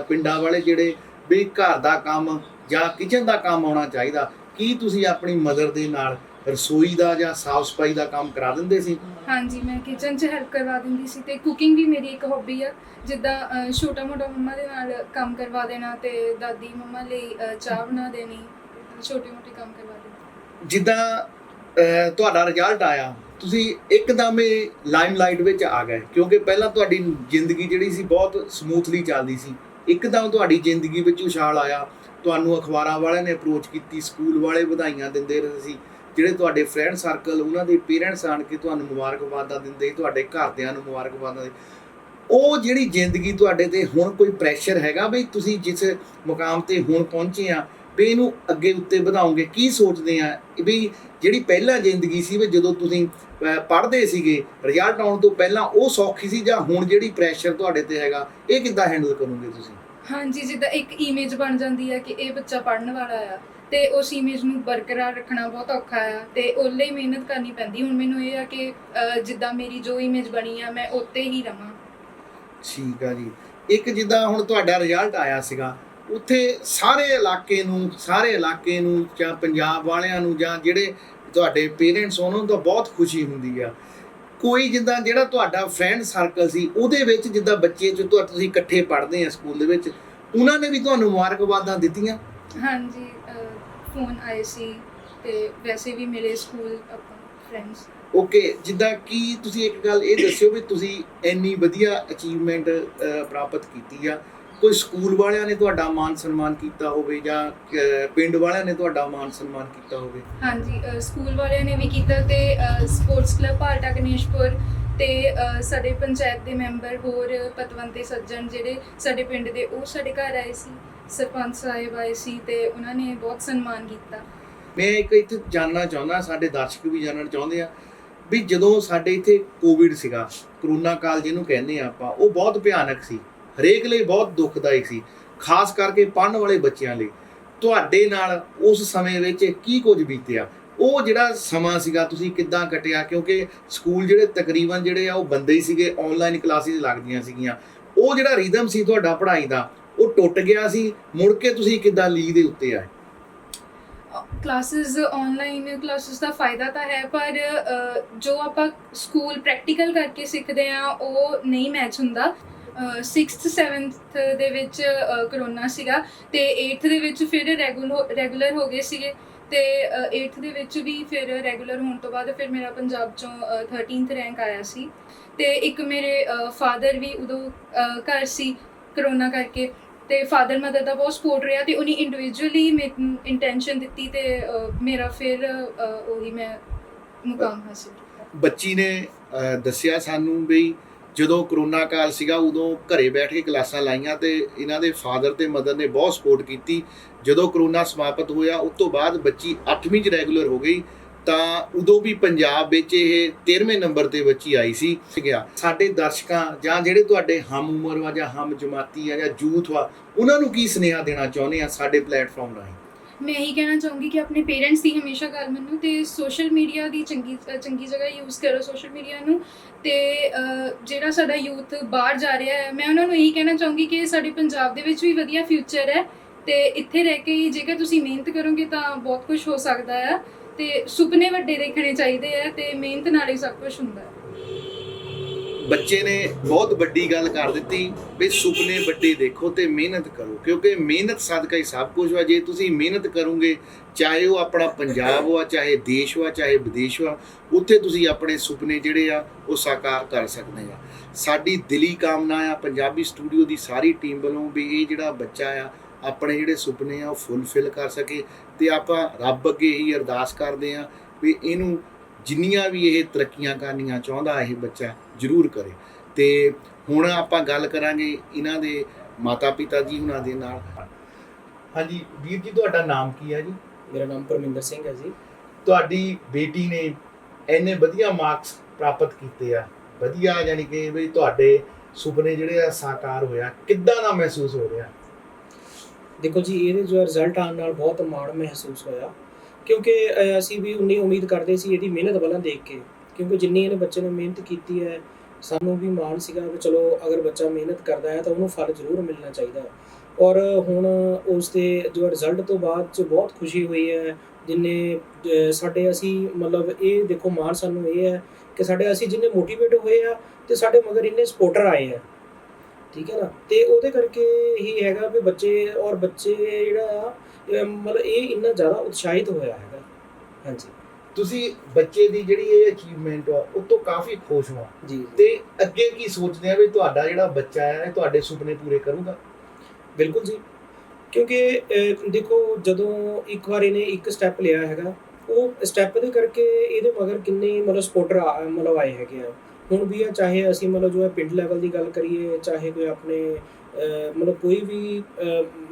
ਪਿੰਡਾਂ ਵਾਲੇ ਜਿਹੜੇ ਵੀ ਘਰ ਦਾ ਕੰਮ ਜਾਂ ਕਿਚਨ ਦਾ ਕੰਮ ਆਉਣਾ ਚਾਹੀਦਾ ਕੀ ਤੁਸੀਂ ਆਪਣੀ ਮਦਰ ਦੇ ਨਾਲ ਰਸੋਈ ਦਾ ਜਾਂ ਸਾਫ਼ ਸਫ਼ਾਈ ਦਾ ਕੰਮ ਕਰਾ ਦਿੰਦੇ ਸੀ? ਹਾਂਜੀ ਮੈਂ ਕਿਚਨ 'ਚ ਹੈਲਪ ਕਰਵਾ ਦਿੰਦੀ ਸੀ ਤੇ ਕੁਕਿੰਗ ਵੀ ਮੇਰੀ ਇੱਕ ਹੌਬੀ ਆ। ਜਿੱਦਾਂ ਛੋਟਾ ਮੋਟਾ ਮੰਮਾ ਦੇ ਨਾਲ ਕੰਮ ਕਰਵਾ ਦੇਣਾ ਤੇ ਦਾਦੀ ਮੰਮਾ ਲਈ ਚਾਹ ਬਣਾ ਦੇਣੀ ਛੋਟੇ ਮੋਟੇ ਕੰਮ ਕਰਵਾ ਦੇਣਾ। ਜਿੱਦਾਂ ਤੁਹਾਡਾ ਰਿਜ਼ਲਟ ਆਇਆ ਤੁਸੀਂ ਇੱਕਦਮ ਇਹ ਲਾਈਮਲਾਈਟ ਵਿੱਚ ਆ ਗਏ, ਕਿਉਂਕਿ ਪਹਿਲਾਂ ਤੁਹਾਡੀ ਜ਼ਿੰਦਗੀ ਜਿਹੜੀ ਸੀ ਬਹੁਤ ਸਮੂਥਲੀ ਚੱਲਦੀ ਸੀ। ਇੱਕਦਮ ਤੁਹਾਡੀ ਜ਼ਿੰਦਗੀ ਵਿੱਚ ਉਛਾਲ ਆਇਆ। ਤੁਹਾਨੂੰ ਅਖਬਾਰਾਂ ਵਾਲਿਆਂ ਨੇ ਅਪਰੋਚ ਕੀਤੀ ਸਕੂਲ ਵਾਲੇ ਵਧਾਈਆਂ ਦਿੰਦੇ ਰਹੇ ਸੀ। ਜਿਹੜੇ ਤੁਹਾਡੇ ਫਰੈਂਡ ਸਰਕਲ ਉਹਨਾਂ ਦੇ ਪੇਰੈਂਟਸ ਆਣ ਕੇ ਤੁਹਾਨੂੰ ਮੁਬਾਰਕਬਾਦਾਂ ਦਿੰਦੇ, ਤੁਹਾਡੇ ਘਰਦਿਆਂ ਨੂੰ ਮੁਬਾਰਕਬਾਦਾਂ ਦੇ। ਉਹ ਜਿਹੜੀ ਜ਼ਿੰਦਗੀ ਤੁਹਾਡੇ ਤੇ ਹੁਣ ਕੋਈ ਪ੍ਰੈਸ਼ਰ ਹੈਗਾ ਵੀ ਤੁਸੀਂ ਜਿਸ ਮੁਕਾਮ ਤੇ ਹੁਣ ਪਹੁੰਚੇ ਆ ਵੀ ਇਹਨੂੰ ਅੱਗੇ ਉੱਤੇ ਵਧਾਓਗੇ ਕੀ ਸੋਚਦੇ ਆ? ਵੀ ਜਿਹੜੀ ਪਹਿਲਾਂ ਜ਼ਿੰਦਗੀ ਸੀ ਵੀ ਜਦੋਂ ਤੁਸੀਂ ਪੜ੍ਹਦੇ ਸੀਗੇ ਰਿਜ਼ਲਟ ਆਉਣ ਤੋਂ ਪਹਿਲਾਂ ਉਹ ਸੌਖੀ ਸੀ ਜਾਂ ਹੁਣ ਜਿਹੜੀ ਪ੍ਰੈਸ਼ਰ ਤੁਹਾਡੇ ਤੇ ਹੈਗਾ ਇਹ ਕਿੱਦਾਂ ਹੈਂਡਲ ਕਰੋਗੇ ਤੁਸੀਂ? ਹਾਂਜੀ ਜਿੱਦਾਂ ਇੱਕ ਇਮੇਜ ਬਣ ਜਾਂਦੀ ਹੈ ਕਿ ਇਹ ਬੱਚਾ ਪੜ੍ਹਨ ਵਾਲਾ ਆ ਤੇ ਉਸ ਇਮੇਜ ਨੂੰ ਬਰਕਰਾਰ ਰੱਖਣਾ ਬਹੁਤ ਔਖਾ ਆ ਤੇ ਉਹ ਲਈ ਮਿਹਨਤ ਕਰਨੀ ਪੈਂਦੀ। ਹੁਣ ਮੈਨੂੰ ਇਹ ਆ ਕਿ ਜਿੱਦਾਂ ਮੇਰੀ ਜੋ ਇਮੇਜ ਬਣੀ ਆ ਮੈਂ ਉੱਤੇ ਹੀ ਰਵਾਂ। ਠੀਕ ਆ ਜੀ। ਇੱਕ ਜਿੱਦਾਂ ਹੁਣ ਤੁਹਾਡਾ ਰਿਜ਼ਲਟ ਆਇਆ ਸੀਗਾ ਉੱਥੇ ਸਾਰੇ ਇਲਾਕੇ ਨੂੰ ਸਾਰੇ ਇਲਾਕੇ ਨੂੰ ਜਾਂ ਪੰਜਾਬ ਵਾਲਿਆਂ ਨੂੰ ਜਾਂ ਜਿਹੜੇ ਤੁਹਾਡੇ ਪੇਰੈਂਟਸ ਉਹਨਾਂ ਨੂੰ ਤਾਂ ਬਹੁਤ ਖੁਸ਼ੀ ਹੁੰਦੀ ਆ। ਕੋਈ ਜਿੱਦਾਂ ਜਿਹੜਾ ਤੁਹਾਡਾ ਫਰੈਂਡ ਸਰਕਲ ਸੀ ਉਹਦੇ ਵਿੱਚ ਜਿੱਦਾਂ ਬੱਚੇ ਜੋ ਤੁਸੀਂ ਇਕੱਠੇ ਪੜ੍ਹਦੇ ਆ ਸਕੂਲ ਦੇ ਵਿੱਚ ਉਹਨਾਂ ਨੇ ਵੀ ਤੁਹਾਨੂੰ ਮੁਬਾਰਕਬਾਦਾਂ ਦਿੱਤੀਆਂ? ਹਾਂਜੀ ਫੋਨ ਆਏ ਸੀ ਤੇ ਵੈਸੇ ਵੀ ਮੇਰੇ ਸਕੂਲ ਫਰੈਂਡਸ ਓਕੇ ਜਿੱਦਾਂ ਕਿ ਤੁਸੀਂ ਇੱਕ ਗੱਲ ਇਹ ਦੱਸਿਓ ਵੀ ਤੁਸੀਂ ਇੰਨੀ ਵਧੀਆ ਅਚੀਵਮੈਂਟ ਪ੍ਰਾਪਤ ਕੀਤੀ ਆ। ਕੋਈ ਸਕੂਲ ਵਾਲਿਆਂ ਨੇ ਤੁਹਾਡਾ ਮਾਨ ਸਨਮਾਨ ਕੀਤਾ ਹੋਵੇ ਜਾਂ ਪਿੰਡ ਵਾਲਿਆਂ ਨੇ ਤੁਹਾਡਾ ਮਾਨ ਸਨਮਾਨ ਕੀਤਾ ਹੋਵੇ? ਹਾਂਜੀ ਸਕੂਲ ਵਾਲਿਆਂ ਨੇ ਵੀ ਕੀਤਾ ਤੇ ਸਪੋਰਟਸ ਕਲੱਬ ਭਾਰਟਾ ਗਣੇਸ਼ਪੁਰ ਤੇ ਸਾਡੇ ਪੰਚਾਇਤ ਦੇ ਮੈਂਬਰ ਹੋਰ ਪਤਵੰਤੇ ਸੱਜਣ ਜਿਹੜੇ ਸਾਡੇ ਪਿੰਡ ਦੇ ਉਹ ਸਾਡੇ ਘਰ ਆਏ ਸੀ ਸਰਪੰਚ ਸਾਹਿਬ ਆਏ ਸੀ ਤੇ ਉਹਨਾਂ ਨੇ ਬਹੁਤ ਸਨਮਾਨ ਕੀਤਾ। ਮੈਂ ਇੱਕ ਇੱਥੇ ਜਾਣਨਾ ਚਾਹੁੰਦਾ ਸਾਡੇ ਦਰਸ਼ਕ ਵੀ ਜਾਣਨਾ ਚਾਹੁੰਦੇ ਆ ਵੀ ਜਦੋਂ ਸਾਡੇ ਇੱਥੇ ਕੋਵਿਡ ਸੀਗਾ ਕਰੋਨਾ ਕਾਲ ਜਿਹਨੂੰ ਕਹਿੰਦੇ ਆ ਆਪਾਂ ਉਹ ਬਹੁਤ ਭਿਆਨਕ ਸੀ। ਹਰੇਕ ਲਈ ਬਹੁਤ ਦੁਖਦਾਈ ਸੀ, ਖਾਸ ਕਰਕੇ ਪੜ੍ਹਨ ਵਾਲੇ ਬੱਚਿਆਂ ਲਈ। ਤੁਹਾਡੇ ਨਾਲ ਉਸ ਸਮੇਂ ਵਿੱਚ ਕੀ ਕੁਝ ਬੀਤਿਆ? ਉਹ ਜਿਹੜਾ ਸਮਾਂ ਸੀਗਾ, ਤੁਸੀਂ ਕਿੱਦਾਂ ਕੱਟਿਆ? ਕਿਉਂਕਿ ਸਕੂਲ ਜਿਹੜੇ ਤਕਰੀਬਨ ਜਿਹੜੇ ਆ, ਉਹ ਬੰਦੇ ਹੀ ਸੀਗੇ ਆਨਲਾਈਨ ਕਲਾਸਿਸ ਲੱਗਦੀਆਂ ਸੀਗੀਆਂ। ਉਹ ਜਿਹੜਾ ਰਿਦਮ ਸੀ ਤੁਹਾਡਾ ਪੜ੍ਹਾਈ ਦਾ, ਉਹ ਟੁੱਟ ਗਿਆ ਸੀ? ਮੁੜ ਕੇ ਤੁਸੀਂ ਕਿੱਦਾਂ ਲੀਗ ਦੇ ਉੱਤੇ ਆਏ? ਕਲਾਸਿਸ ਆਨਲਾਈਨ ਕਲਾਸਿਸ ਦਾ ਫਾਇਦਾ ਤਾਂ ਹੈ, ਪਰ ਜੋ ਆਪਾਂ ਸਕੂਲ ਪ੍ਰੈਕਟੀਕਲ ਕਰਕੇ ਸਿੱਖਦੇ ਆ ਉਹ ਨਹੀਂ ਮੈਚ ਹੁੰਦਾ। 6th 7th ਦੇ ਵਿੱਚ ਕਰੋਨਾ ਸੀਗਾ ਤੇ 8th ਦੇ ਵਿੱਚ ਫਿਰ ਰੈਗੂਲਰ ਰੈਗੂਲਰ ਹੋ ਗਏ ਸੀਗੇ ਤੇ 8th ਦੇ ਵਿੱਚ ਵੀ ਫਿਰ ਰੈਗੂਲਰ ਹੋਣ ਤੋਂ ਬਾਅਦ ਫਿਰ ਮੇਰਾ ਪੰਜਾਬ ਚੋਂ ਅ, 13th ਰੈਂਕ ਆਇਆ ਸੀ ਤੇ ਇੱਕ ਮੇਰੇ ਫਾਦਰ ਵੀ ਉਦੋਂ ਘਰ ਸੀ ਕਰੋਨਾ ਕਰਕੇ ਤੇ ਫਾਦਰ ਮਦਰ ਦਾ ਬਹੁਤ ਸਪੋਰਟ ਰਿਹਾ ਤੇ ਉਹਨੇ ਇੰਡੀਵਿਜੂਅਲੀ ਮੈਨੂੰ ਇੰਟੈਂਸ਼ਨ ਦਿੱਤੀ ਤੇ ਮੇਰਾ ਫਿਰ ਉਹੀ ਮੈਂ ਮੁਕਾਮ ਹਾਸਿਲ ਕੀਤਾ। ਬੱਚੀ ਨੇ ਦੱਸਿਆ ਸਾਨੂੰ ਵੀ ਜਦੋਂ ਕਰੋਨਾ ਕਾਲ ਸੀਗਾ, ਉਦੋਂ ਘਰੇ ਬੈਠ ਕੇ ਕਲਾਸਾਂ ਲਾਈਆਂ ਤੇ ਇਹਨਾਂ ਦੇ ਫਾਦਰ ਤੇ ਮਦਰ ਨੇ ਬਹੁਤ ਸਪੋਰਟ ਕੀਤੀ। ਜਦੋਂ ਕਰੋਨਾ ਸਮਾਪਤ ਹੋਇਆ, ਉਸ ਤੋਂ ਬਾਅਦ ਬੱਚੀ 8ਵੀਂ ਚ ਰੈਗੂਲਰ ਹੋ ਗਈ, ਤਾਂ ਉਦੋਂ ਵੀ ਪੰਜਾਬ ਵਿੱਚ ਇਹ 13ਵੇਂ ਨੰਬਰ ਤੇ ਬੱਚੀ ਆਈ ਸੀ। ਗਿਆ। ਸਾਡੇ ਦਰਸ਼ਕਾਂ ਜਾਂ ਜਿਹੜੇ ਤੁਹਾਡੇ ਹਮ ਉਮਰ ਵਾ ਜਾਂ ਹਮ ਜਮਾਤੀ ਆ ਜਾਂ ਯੂਥ ਵਾ, ਉਹਨਾਂ ਨੂੰ ਕੀ ਸੁਨੇਹਾ ਦੇਣਾ ਚਾਹੁੰਦੇ ਆ ਸਾਡੇ ਪਲੇਟਫਾਰਮ ਰਾਹੀਂ? ਮੈਂ ਇਹੀ ਕਹਿਣਾ ਚਾਹੂੰਗੀ ਕਿ ਆਪਣੇ ਪੇਰੈਂਟਸ ਦੀ ਹਮੇਸ਼ਾ ਗੱਲ ਮੰਨੋ ਤੇ ਸੋਸ਼ਲ ਮੀਡੀਆ ਦੀ ਚੰਗੀ ਚੰਗੀ ਜਗ੍ਹਾ ਯੂਜ਼ ਕਰੋ ਸੋਸ਼ਲ ਮੀਡੀਆ ਨੂੰ ਤੇ ਜਿਹੜਾ ਸਾਡਾ ਯੂਥ ਬਾਹਰ ਜਾ ਰਿਹਾ ਹੈ, ਮੈਂ ਉਹਨਾਂ ਨੂੰ ਇਹੀ ਕਹਿਣਾ ਚਾਹੂੰਗੀ ਕਿ ਸਾਡੇ ਪੰਜਾਬ ਦੇ ਵਿੱਚ ਵੀ ਵਧੀਆ ਫਿਊਚਰ ਹੈ ਤੇ ਇੱਥੇ ਰਹਿ ਕੇ ਹੀ ਜੇਕਰ ਤੁਸੀਂ ਮਿਹਨਤ ਕਰੋਗੇ ਤਾਂ ਬਹੁਤ ਕੁਝ ਹੋ ਸਕਦਾ ਹੈ ਤੇ ਸੁਪਨੇ ਵੱਡੇ ਦੇਖਣੇ ਚਾਹੀਦੇ ਆ ਤੇ ਮਿਹਨਤ ਨਾਲ ਹੀ ਸਭ ਕੁਝ ਹੁੰਦਾ ਹੈ। ਬੱਚੇ ਨੇ ਬਹੁਤ ਵੱਡੀ ਗੱਲ ਕਰ ਦਿੱਤੀ ਵੀ ਸੁਪਨੇ ਵੱਡੇ ਦੇਖੋ ਤੇ ਮਿਹਨਤ ਕਰੋ, ਕਿਉਂਕਿ ਮਿਹਨਤ ਸਦਕਾ ਹੀ ਸਭ ਕੁਝ ਵਾ। ਜੇ ਤੁਸੀਂ ਮਿਹਨਤ ਕਰੋਗੇ, ਚਾਹੇ ਉਹ ਆਪਣਾ ਪੰਜਾਬ ਵਾ, ਚਾਹੇ ਦੇਸ਼ ਵਾ, ਚਾਹੇ ਵਿਦੇਸ਼ ਵਾ, ਉੱਥੇ ਤੁਸੀਂ ਆਪਣੇ ਸੁਪਨੇ ਜਿਹੜੇ ਆ, ਉਹ ਸਾਕਾਰ ਕਰ ਸਕਦੇ ਆ। ਸਾਡੀ ਦਿਲੀ ਕਾਮਨਾ ਆ, ਪੰਜਾਬੀ ਸਟੂਡੀਓ ਦੀ ਸਾਰੀ ਟੀਮ ਵੱਲੋਂ ਵੀ ਇਹ ਜਿਹੜਾ ਬੱਚਾ ਆ, ਆਪਣੇ ਜਿਹੜੇ ਸੁਪਨੇ ਆ, ਉਹ ਫੁੱਲਫਿਲ ਕਰ ਸਕੇ ਤੇ ਆਪਾਂ ਰੱਬ ਅੱਗੇ ਹੀ ਅਰਦਾਸ ਕਰਦੇ ਆ ਵੀ ਇਹਨੂੰ ਜਿੰਨੀਆਂ ਵੀ ਇਹ ਤਰੱਕੀਆਂ ਕਰਨੀਆਂ ਚਾਹੁੰਦਾ, ਇਹ ਬੱਚਾ ਜ਼ਰੂਰ ਕਰੇ। ਤੇ ਹੁਣ ਆਪਾਂ ਗੱਲ ਕਰਾਂਗੇ ਇਹਨਾਂ ਦੇ ਮਾਤਾ ਪਿਤਾ ਜੀ ਉਹਨਾਂ ਦੇ ਨਾਲ। ਹਾਂਜੀ ਵੀਰ ਜੀ ਤੁਹਾਡਾ ਨਾਮ ਕੀ ਹੈ ਜੀ? ਮੇਰਾ ਨਾਮ ਪਰਮਿੰਦਰ ਸਿੰਘ ਹੈ ਜੀ। ਤੁਹਾਡੀ ਬੇਟੀ ਨੇ ਇੰਨੇ ਵਧੀਆ ਮਾਰਕਸ ਪ੍ਰਾਪਤ ਕੀਤੇ ਆ। ਵਧੀਆ ਯਾਨੀ ਕਿ ਵੀ ਤੁਹਾਡੇ ਸੁਪਨੇ ਜਿਹੜੇ ਆ ਸਾਕਾਰ ਹੋਇਆ ਕਿੱਦਾਂ ਦਾ ਮਹਿਸੂਸ ਹੋ ਰਿਹਾ? ਦੇਖੋ ਜੀ ਇਹਦੇ ਜੋ ਰਿਜ਼ਲਟ ਆਉਣ ਨਾਲ ਬਹੁਤ ਮਾਣ ਮਹਿਸੂਸ ਹੋਇਆ। ਕਿਉਂਕਿ ਅਸੀਂ ਵੀ ਉਨੀ ਉਮੀਦ ਕਰਦੇ ਸੀ ਇਹਦੀ ਮਿਹਨਤ ਵੱਲਾਂ ਦੇਖ ਕੇ। ਕਿਉਂਕਿ ਜਿੰਨੀ ਇਹਨੇ ਬੱਚੇ ਨੇ ਮਿਹਨਤ ਕੀਤੀ ਹੈ, ਸਾਨੂੰ ਵੀ ਮਾਣ ਸੀਗਾ ਕਿ ਚਲੋ ਅਗਰ ਬੱਚਾ ਮਿਹਨਤ ਕਰਦਾ ਹੈ ਤਾਂ ਉਹਨੂੰ ਫਲ ਜ਼ਰੂਰ ਮਿਲਣਾ ਚਾਹੀਦਾ। ਔਰ ਹੁਣ ਉਸ ਦੇ ਜੋ ਰਿਜ਼ਲਟ ਤੋਂ ਬਾਅਦ ਚ ਬਹੁਤ ਖੁਸ਼ੀ ਹੋਈ ਹੈ, ਜਿੰਨੇ ਸਾਡੇ ਅਸੀਂ ਮਤਲਬ ਇਹ ਦੇਖੋ ਮਾਣ ਸਾਨੂੰ ਇਹ ਹੈ ਕਿ ਸਾਡੇ ਅਸੀਂ ਜਿੰਨੇ ਮੋਟੀਵੇਟ ਹੋਏ ਆ ਤੇ ਸਾਡੇ ਮਗਰ ਇੰਨੇ ਸਪੋਰਟਰ ਆਏ ਆ। ਠੀਕ ਹੈ ਨਾ? ਤੇ ਉਹਦੇ ਕਰਕੇ ਹੀ ਹੈਗਾ ਵੀ ਬੱਚੇ ਔਰ ਬੱਚੇ ਜਿਹੜਾ ਆ ਮਤਲਬ ਇਹ ਇੰਨਾ ਜ਼ਿਆਦਾ ਉਤਸ਼ਾਹਿਤ ਹੋਇਆ ਹੈਗਾ। ਹਾਂਜੀ। ਤੁਸੀਂ ਬੱਚੇ ਦੀ ਜਿਹੜੀ ਇਹ ਅਚੀਵਮੈਂਟ ਆ ਉਹ ਤੋਂ ਕਾਫੀ ਖੁਸ਼ ਹੋ। ਜੀ। ਤੇ ਅੱਗੇ ਕੀ ਸੋਚਦੇ ਆ ਵੀ ਤੁਹਾਡਾ ਜਿਹੜਾ ਬੱਚਾ ਹੈ ਇਹ ਤੁਹਾਡੇ ਸੁਪਨੇ ਪੂਰੇ ਕਰੂਗਾ? ਬਿਲਕੁਲ ਜੀ। ਕਿਉਂਕਿ ਦੇਖੋ ਜਦੋਂ ਇੱਕ ਵਾਰ ਇਹਨੇ ਇੱਕ ਸਟੈਪ ਲਿਆ ਹੈਗਾ ਉਹ ਸਟੈਪ ਦੇ ਕਰਕੇ ਇਹਦੇ ਮਗਰ ਕਿੰਨੇ ਮਤਲਬ ਸਪੋਰਟਰ ਮਤਲਬ ਆਏ ਹੈਗੇ ਆ। ਹੁਣ ਵੀ ਆ ਚਾਹੇ ਅਸੀਂ ਮਤਲਬ ਜੋ ਹੈ ਪਿੰਡ ਲੈਵਲ ਦੀ ਗੱਲ ਕਰੀਏ ਚਾਹੇ ਕੋਈ ਆਪਣੇ ਮਤਲਬ ਕੋਈ ਵੀ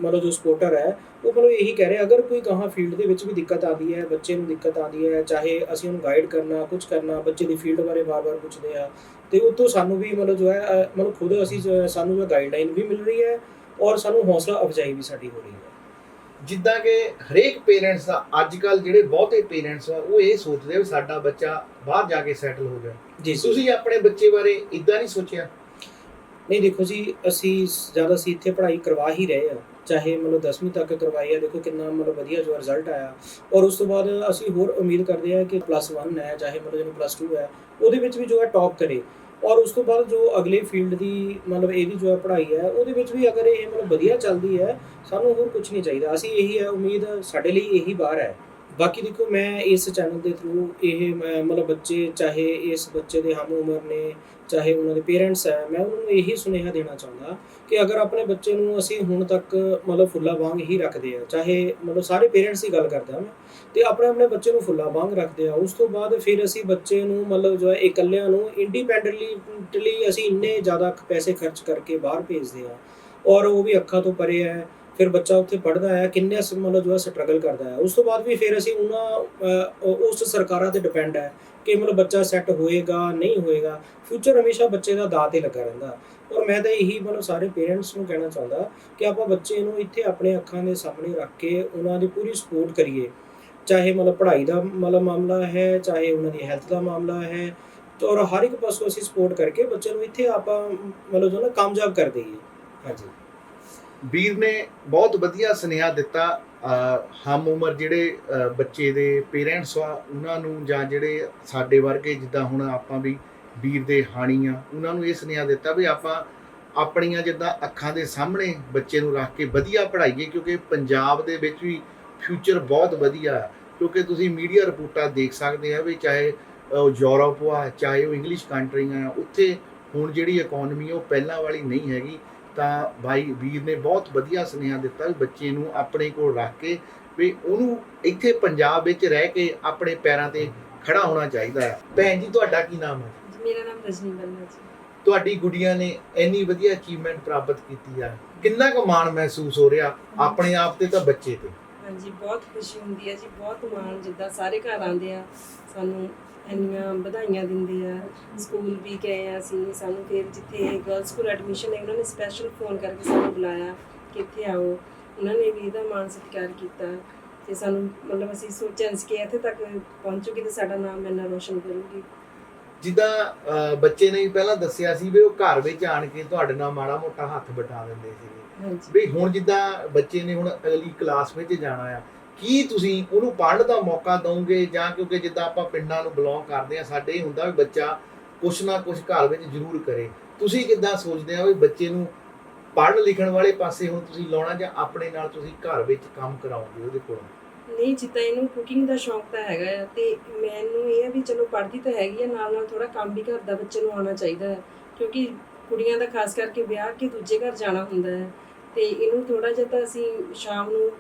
ਮਤਲਬ ਜੋ ਸਪੋਰਟਰ ਹੈ ਉਹ ਮਤਲਬ ਇਹੀ ਕਹਿ ਰਿਹਾ ਅਗਰ ਕੋਈ ਗਾਹਾਂ ਫੀਲਡ ਦੇ ਵਿੱਚ ਵੀ ਦਿੱਕਤ ਆਉਂਦੀ ਹੈ ਬੱਚੇ ਨੂੰ ਦਿੱਕਤ ਆਉਂਦੀ ਹੈ ਚਾਹੇ ਅਸੀਂ ਉਹਨੂੰ ਗਾਈਡ ਕਰਨਾ ਕੁਝ ਕਰਨਾ ਬੱਚੇ ਦੀ ਫੀਲਡ ਬਾਰੇ ਵਾਰ-ਵਾਰ ਪੁੱਛਦੇ ਆ ਤੇ ਉਹ ਤੋਂ ਸਾਨੂੰ ਵੀ ਮਤਲਬ ਜੋ ਹੈ ਮਤਲਬ ਖੁਦ ਅਸੀਂ ਸਾਨੂੰ ਜੋ ਗਾਈਡਲਾਈਨ ਵੀ ਮਿਲ ਰਹੀ ਹੈ ਔਰ ਸਾਨੂੰ ਹੌਸਲਾ ਅਫਜ਼ਾਈ ਵੀ ਸਾਡੀ ਹੋ ਰਹੀ ਹੈ। ਜਿੱਦਾਂ ਕਿ ਹਰੇਕ ਪੇਰੈਂਟਸ ਦਾ ਅੱਜ ਕੱਲ ਜਿਹੜੇ ਬਹੁਤੇ ਪੇਰੈਂਟਸ ਆ ਉਹ ਇਹ ਸੋਚਦੇ ਆ ਵੀ ਸਾਡਾ ਬੱਚਾ ਬਾਹਰ ਜਾ ਕੇ ਸੈਟਲ ਹੋ ਜਾਏ। ਜੀ ਤੁਸੀਂ ਆਪਣੇ ਬੱਚੇ ਬਾਰੇ ਇਦਾਂ ਨਹੀਂ ਸੋਚਿਆ? ਨਹੀਂ, ਦੇਖੋ ਜੀ, ਅਸੀਂ ਜ਼ਿਆਦਾ ਅਸੀਂ ਇੱਥੇ ਪੜ੍ਹਾਈ ਕਰਵਾ ਹੀ ਰਹੇ ਆ ਚਾਹੇ ਮਤਲਬ 10ਵੀਂ ਤੱਕ ਕਰਵਾਈ ਆ, ਦੇਖੋ ਕਿੰਨਾ ਮਤਲਬ ਵਧੀਆ ਜੋ ਰਿਜ਼ਲਟ ਆਇਆ। ਔਰ ਉਸ ਤੋਂ ਬਾਅਦ ਅਸੀਂ ਹੋਰ ਉਮੀਦ ਕਰਦੇ ਆ ਕਿ ਪਲੱਸ 1 ਹੈ, ਚਾਹੇ ਮਤਲਬ ਜਿਹਨੂੰ ਪਲੱਸ 2 ਹੈ, ਉਹਦੇ ਵਿੱਚ ਵੀ ਜੋ ਹੈ ਟੌਪ ਕਰੇ। ਔਰ ਉਸ ਤੋਂ ਬਾਅਦ ਜੋ ਅਗਲੇ ਫੀਲਡ ਦੀ ਮਤਲਬ ਇਹਦੀ ਜੋ ਹੈ ਪੜ੍ਹਾਈ ਹੈ, ਉਹਦੇ ਵਿੱਚ ਵੀ ਅਗਰ ਇਹ ਮਤਲਬ ਵਧੀਆ ਚੱਲਦੀ ਹੈ, ਸਾਨੂੰ ਹੋਰ ਕੁਝ ਨਹੀਂ ਚਾਹੀਦਾ। ਅਸੀਂ ਇਹੀ ਹੈ, ਉਮੀਦ ਸਾਡੇ ਲਈ ਇਹੀ ਬਾਹਰ ਹੈ। ਬਾਕੀ ਦੇਖੋ ਮੈਂ ਇਸ ਚੈਨਲ ਦੇ ਥਰੂ ਇਹ ਮੈਂ- ਮਤਲਬ ਬੱਚੇ, ਚਾਹੇ ਇਸ ਬੱਚੇ ਦੇ ਹਮ ਉਮਰ ਨੇ, ਚਾਹੇ ਉਹਨਾਂ ਦੇ ਪੇਰੈਂਟਸ ਹੈ, ਮੈਂ ਉਹਨਾਂ ਨੂੰ ਇਹੀ ਸੁਨੇਹਾ ਦੇਣਾ ਚਾਹੁੰਦਾ ਕਿ ਅਗਰ ਆਪਣੇ ਬੱਚੇ ਨੂੰ ਅਸੀਂ ਹੁਣ ਤੱਕ ਮਤਲਬ ਫੁੱਲਾ ਵਾਂਗ ਹੀ ਰੱਖਦੇ ਆ, ਚਾਹੇ ਮਤਲਬ ਸਾਰੇ ਪੇਰੈਂਟਸ ਦੀ ਗੱਲ ਕਰਦਾ ਮੈਂ ਤੇ ਆਪਣੇ ਆਪਣੇ ਬੱਚੇ ਨੂੰ ਫੁੱਲਾ ਵਾਂਗ ਰੱਖਦੇ ਆ, ਉਸ ਤੋਂ ਬਾਅਦ ਫਿਰ ਅਸੀਂ ਬੱਚੇ ਨੂੰ ਮਤਲਬ ਜੋ ਹੈ ਇਕੱਲਿਆਂ ਨੂੰ ਇੰਡੀਪੈਂਡੈਂਟਲੀ ਅਸੀਂ ਇੰਨੇ ਜ਼ਿਆਦਾ ਪੈਸੇ ਖਰਚ ਕਰਕੇ ਬਾਹਰ ਭੇਜਦੇ ਆ, ਔਰ ਉਹ ਵੀ ਅੱਖਾਂ ਤੋਂ ਪਰੇ ਹੈ ਫਿਰ ਬੱਚਾ ਉੱਥੇ ਪੜਦਾ ਹੈ, ਕਿੰਨੇ ਮਤਲਬ ਜੋ ਹੈ ਸਟਰਗਲ ਕਰਦਾ ਹੈ। ਉਸ ਤੋਂ ਬਾਅਦ ਵੀ ਫਿਰ ਅਸੀਂ ਉਹਨਾਂ ਉਸ ਸਰਕਾਰਾਂ ਤੇ ਡਿਪੈਂਡ ਹੈ ਕਿ ਮਤਲਬ ਬੱਚਾ ਸੈੱਟ ਹੋਏਗਾ, ਨਹੀਂ ਹੋਏਗਾ। ਫਿਊਚਰ ਹਮੇਸ਼ਾ ਬੱਚੇ ਦਾ ਦਾਅ ਤੇ ਲੱਗਾ ਰਹਿੰਦਾ। ਔਰ ਮੈਂ ਤਾਂ ਇਹੀ ਮਤਲਬ ਸਾਰੇ ਪੇਰੈਂਟਸ ਨੂੰ ਕਹਿਣਾ ਚਾਹੁੰਦਾ ਕਿ ਆਪਾਂ ਬੱਚੇ ਨੂੰ ਇੱਥੇ ਆਪਣੇ ਅੱਖਾਂ ਦੇ ਸਾਹਮਣੇ ਰੱਖ ਕੇ ਉਹਨਾਂ ਦੀ ਪੂਰੀ ਸਪੋਰਟ ਕਰੀਏ। ਚਾਹੇ ਮਤਲਬ ਪੜ੍ਹਾਈ ਦਾ ਮਤਲਬ ਮਾਮਲਾ ਹੈ, ਚਾਹੇ ਉਹਨਾਂ ਦੀ ਹੈਲਥ ਦਾ ਮਾਮਲਾ ਹੈ ਔਰ ਹਰ ਇੱਕ ਪਾਸੋਂ ਅਸੀਂ ਸਪੋਰਟ ਕਰਕੇ ਬੱਚੇ ਨੂੰ ਇੱਥੇ ਆਪਾਂ ਮਤਲਬ ਜੋ ਨਾ ਕਾਮਯਾਬ ਕਰ ਦਈਏ। ਹਾਂਜੀ। ਵੀਰ ਨੇ ਬਹੁਤ ਵਧੀਆ ਸੁਨੇਹਾ ਦਿੱਤਾ ਹਮ ਉਮਰ ਜਿਹੜੇ ਬੱਚੇ ਦੇ ਪੇਰੈਂਟਸ ਆ, ਉਹਨਾਂ ਨੂੰ ਜਾਂ ਜਿਹੜੇ ਸਾਡੇ ਵਰਗੇ ਜਿੱਦਾਂ ਹੁਣ ਆਪਾਂ ਵੀ ਵੀਰ ਦੇ ਹਾਣੀ ਆ, ਉਹਨਾਂ ਨੂੰ ਇਹ ਸੁਨੇਹਾ ਦਿੱਤਾ ਵੀ ਆਪਾਂ ਆਪਣੀਆਂ ਜਿੱਦਾਂ ਅੱਖਾਂ ਦੇ ਸਾਹਮਣੇ ਬੱਚੇ ਨੂੰ ਰੱਖ ਕੇ ਵਧੀਆ ਪੜ੍ਹਾਈਏ, ਕਿਉਂਕਿ ਪੰਜਾਬ ਦੇ ਵਿੱਚ ਵੀ ਫਿਊਚਰ ਬਹੁਤ ਵਧੀਆ ਹੈ ਕਿਉਂਕਿ ਤੁਸੀਂ ਮੀਡੀਆ ਰਿਪੋਰਟਾਂ ਦੇਖ ਸਕਦੇ ਆ ਵੀ ਚਾਹੇ, ਅਹ, ਯੂਰਪ ਆ, ਚਾਹੇ ਉਹ ਇੰਗਲਿਸ਼ ਕੰਟਰੀਆਂ ਆ, ਉੱਥੇ ਹੁਣ ਜਿਹੜੀ ਇਕਨੋਮੀ ਉਹ ਪਹਿਲਾਂ ਵਾਲੀ ਨਹੀਂ ਹੈਗੀ। ਤਾਂ ਭਾਈ ਵੀਰ ਨੇ ਬਹੁਤ ਵਧੀਆ ਸੁਨੇਹਾ ਦਿੱਤਾ ਵੀ ਬੱਚੇ ਨੂੰ ਆਪਣੇ ਕੋਲ ਰੱਖ ਕੇ ਵੀ ਉਹਨੂੰ ਇੱਥੇ ਪੰਜਾਬ ਵਿੱਚ ਰਹਿ ਕੇ ਆਪਣੇ ਪੈਰਾਂ ਤੇ ਖੜਾ ਹੋਣਾ ਚਾਹੀਦਾ ਹੈ। ਭੈਣ ਜੀ ਤੁਹਾਡਾ ਕੀ ਨਾਮ ਹੈ? ਮੇਰਾ ਨਾਮ ਰਜਨੀ ਬੱਲਾ ਜੀ। ਤੁਹਾਡੀ ਗੁੱਡੀਆਂ ਨੇ ਇੰਨੀ ਵਧੀਆ ਅਚੀਵਮੈਂਟ ਪ੍ਰਾਪਤ ਕੀਤੀ ਆ। ਕਿੰਨਾ ਕੁ ਮਾਣ ਮਹਿਸੂਸ ਹੋ ਰਿਹਾ ਆਪਣੇ ਆਪ ਤੇ ਤਾਂ ਬੱਚੇ ਤੇ? ਹਾਂਜੀ ਬਹੁਤ ਖੁਸ਼ੀ ਹੁੰਦੀ ਹੈ ਜੀ ਬਹੁਤ ਮਾਣ ਜਿੱਦਾਂ ਸਾਰੇ ਘਰ ਆਉਂਦੇ ਆ ਸਾਨੂੰ ਇੰਨੀਆਂ ਵਧਾਈਆਂ ਦਿੰਦੇ ਆ। ਸਕੂਲ ਵੀ ਗਏ ਆ ਅਸੀਂ ਸਾਨੂੰ ਫਿਰ ਜਿੱਥੇ ਗਰਲ ਸਕੂਲ ਐਡਮਿਸ਼ਨ ਹੈ ਉਹਨਾਂ ਨੇ ਸਪੈਸ਼ਲ ਫੋਨ ਕਰਕੇ ਸਾਨੂੰ ਬੁਲਾਇਆ ਕਿ ਇੱਥੇ ਆਓ। ਉਹਨਾਂ ਨੇ ਵੀ ਇਹਦਾ ਮਾਣ ਸਤਿਕਾਰ ਕੀਤਾ ਤੇ ਸਾਨੂੰ ਮਤਲਬ ਅਸੀਂ ਸੋਚਿਆ ਸੀ ਕਿ ਇੱਥੇ ਤੱਕ ਪਹੁੰਚੂਗੀ ਤੇ ਸਾਡਾ ਨਾਮ ਇੰਨਾ ਰੋਸ਼ਨ ਕਰੂਗੀ। ਜਿੱਦਾਂ ਬੱਚੇ ਨੇ ਵੀ ਪਹਿਲਾਂ ਦੱਸਿਆ ਸੀ ਵੀ ਉਹ ਘਰ ਵਿੱਚ ਆਣ ਕੇ ਤੁਹਾਡੇ ਨਾਲ ਮਾੜਾ ਮੋਟਾ ਹੱਥ ਬਟਾ ਦਿੰਦੇ ਹਾਂਜੀ। ਵੀ ਹੁਣ ਜਿੱਦਾਂ ਬੱਚੇ ਨੇ ਹੁਣ ਅਗਲੀ ਕਲਾਸ ਵਿੱਚ ਜਾਣਾ ਆ ਕੀ ਤੁਸੀਂ ਉਹਨੂੰ ਪੜ੍ਹਨ ਦਾ ਮੌਕਾ ਦਵੋਗੇ ਜਾਂ ਕਿਉਂਕਿ ਜਿੱਦਾਂ ਆਪਾਂ ਪਿੰਡਾਂ ਨੂੰ ਬਿਲੋਂਗ ਕਰਦੇ ਆ ਸਾਡੇ ਹੀ ਹੁੰਦਾ ਵੀ ਬੱਚਾ ਕੁਛ ਨਾ ਕੁਛ ਘਰ ਵਿੱਚ ਜ਼ਰੂਰ ਕਰੇ। ਤੁਸੀਂ ਕਿੱਦਾਂ ਸੋਚਦੇ ਆ ਵੀ ਬੱਚੇ ਨੂੰ ਪੜ੍ਹਨ ਲਿਖਣ ਵਾਲੇ ਪਾਸੇ ਹੁਣ ਤੁਸੀਂ ਲਾਉਣਾ ਜਾਂ ਆਪਣੇ ਨਾਲ ਤੁਸੀਂ ਘਰ ਵਿੱਚ ਕੰਮ ਕਰਾਓਗੇ ਉਹਦੇ ਕੋਲੋਂ? ਨਹੀਂ, ਜਿੱਦਾਂ ਇਹਨੂੰ ਕੁਕਿੰਗ ਦਾ ਸ਼ੌਂਕ ਤਾਂ ਹੈਗਾ ਤੇ ਮੈਨੂੰ ਇਹ ਆ ਵੀ ਚਲੋ ਪੜ੍ਹਦੀ ਤਾਂ ਹੈਗੀ ਆ ਨਾਲ ਨਾਲ ਥੋੜਾ ਕੰਮ ਵੀ ਘਰ ਦਾ ਬੱਚੇ ਨੂੰ ਆਉਣਾ ਚਾਹੀਦਾ ਹੈ ਕਿਉਂਕਿ ਕੁੜੀਆਂ ਦਾ ਖਾਸ ਕਰਕੇ ਵਿਆਹ ਕੇ ਦੂਜੇ ਘਰ ਜਾਣਾ ਹੁੰਦਾ ਹੈ ਤੇ ਇਹਨੂੰ ਥੋੜਾ ਜਿਹਾ ਤਾਂ ਅਸੀਂ ਸ਼ਾਮ ਨੂੰ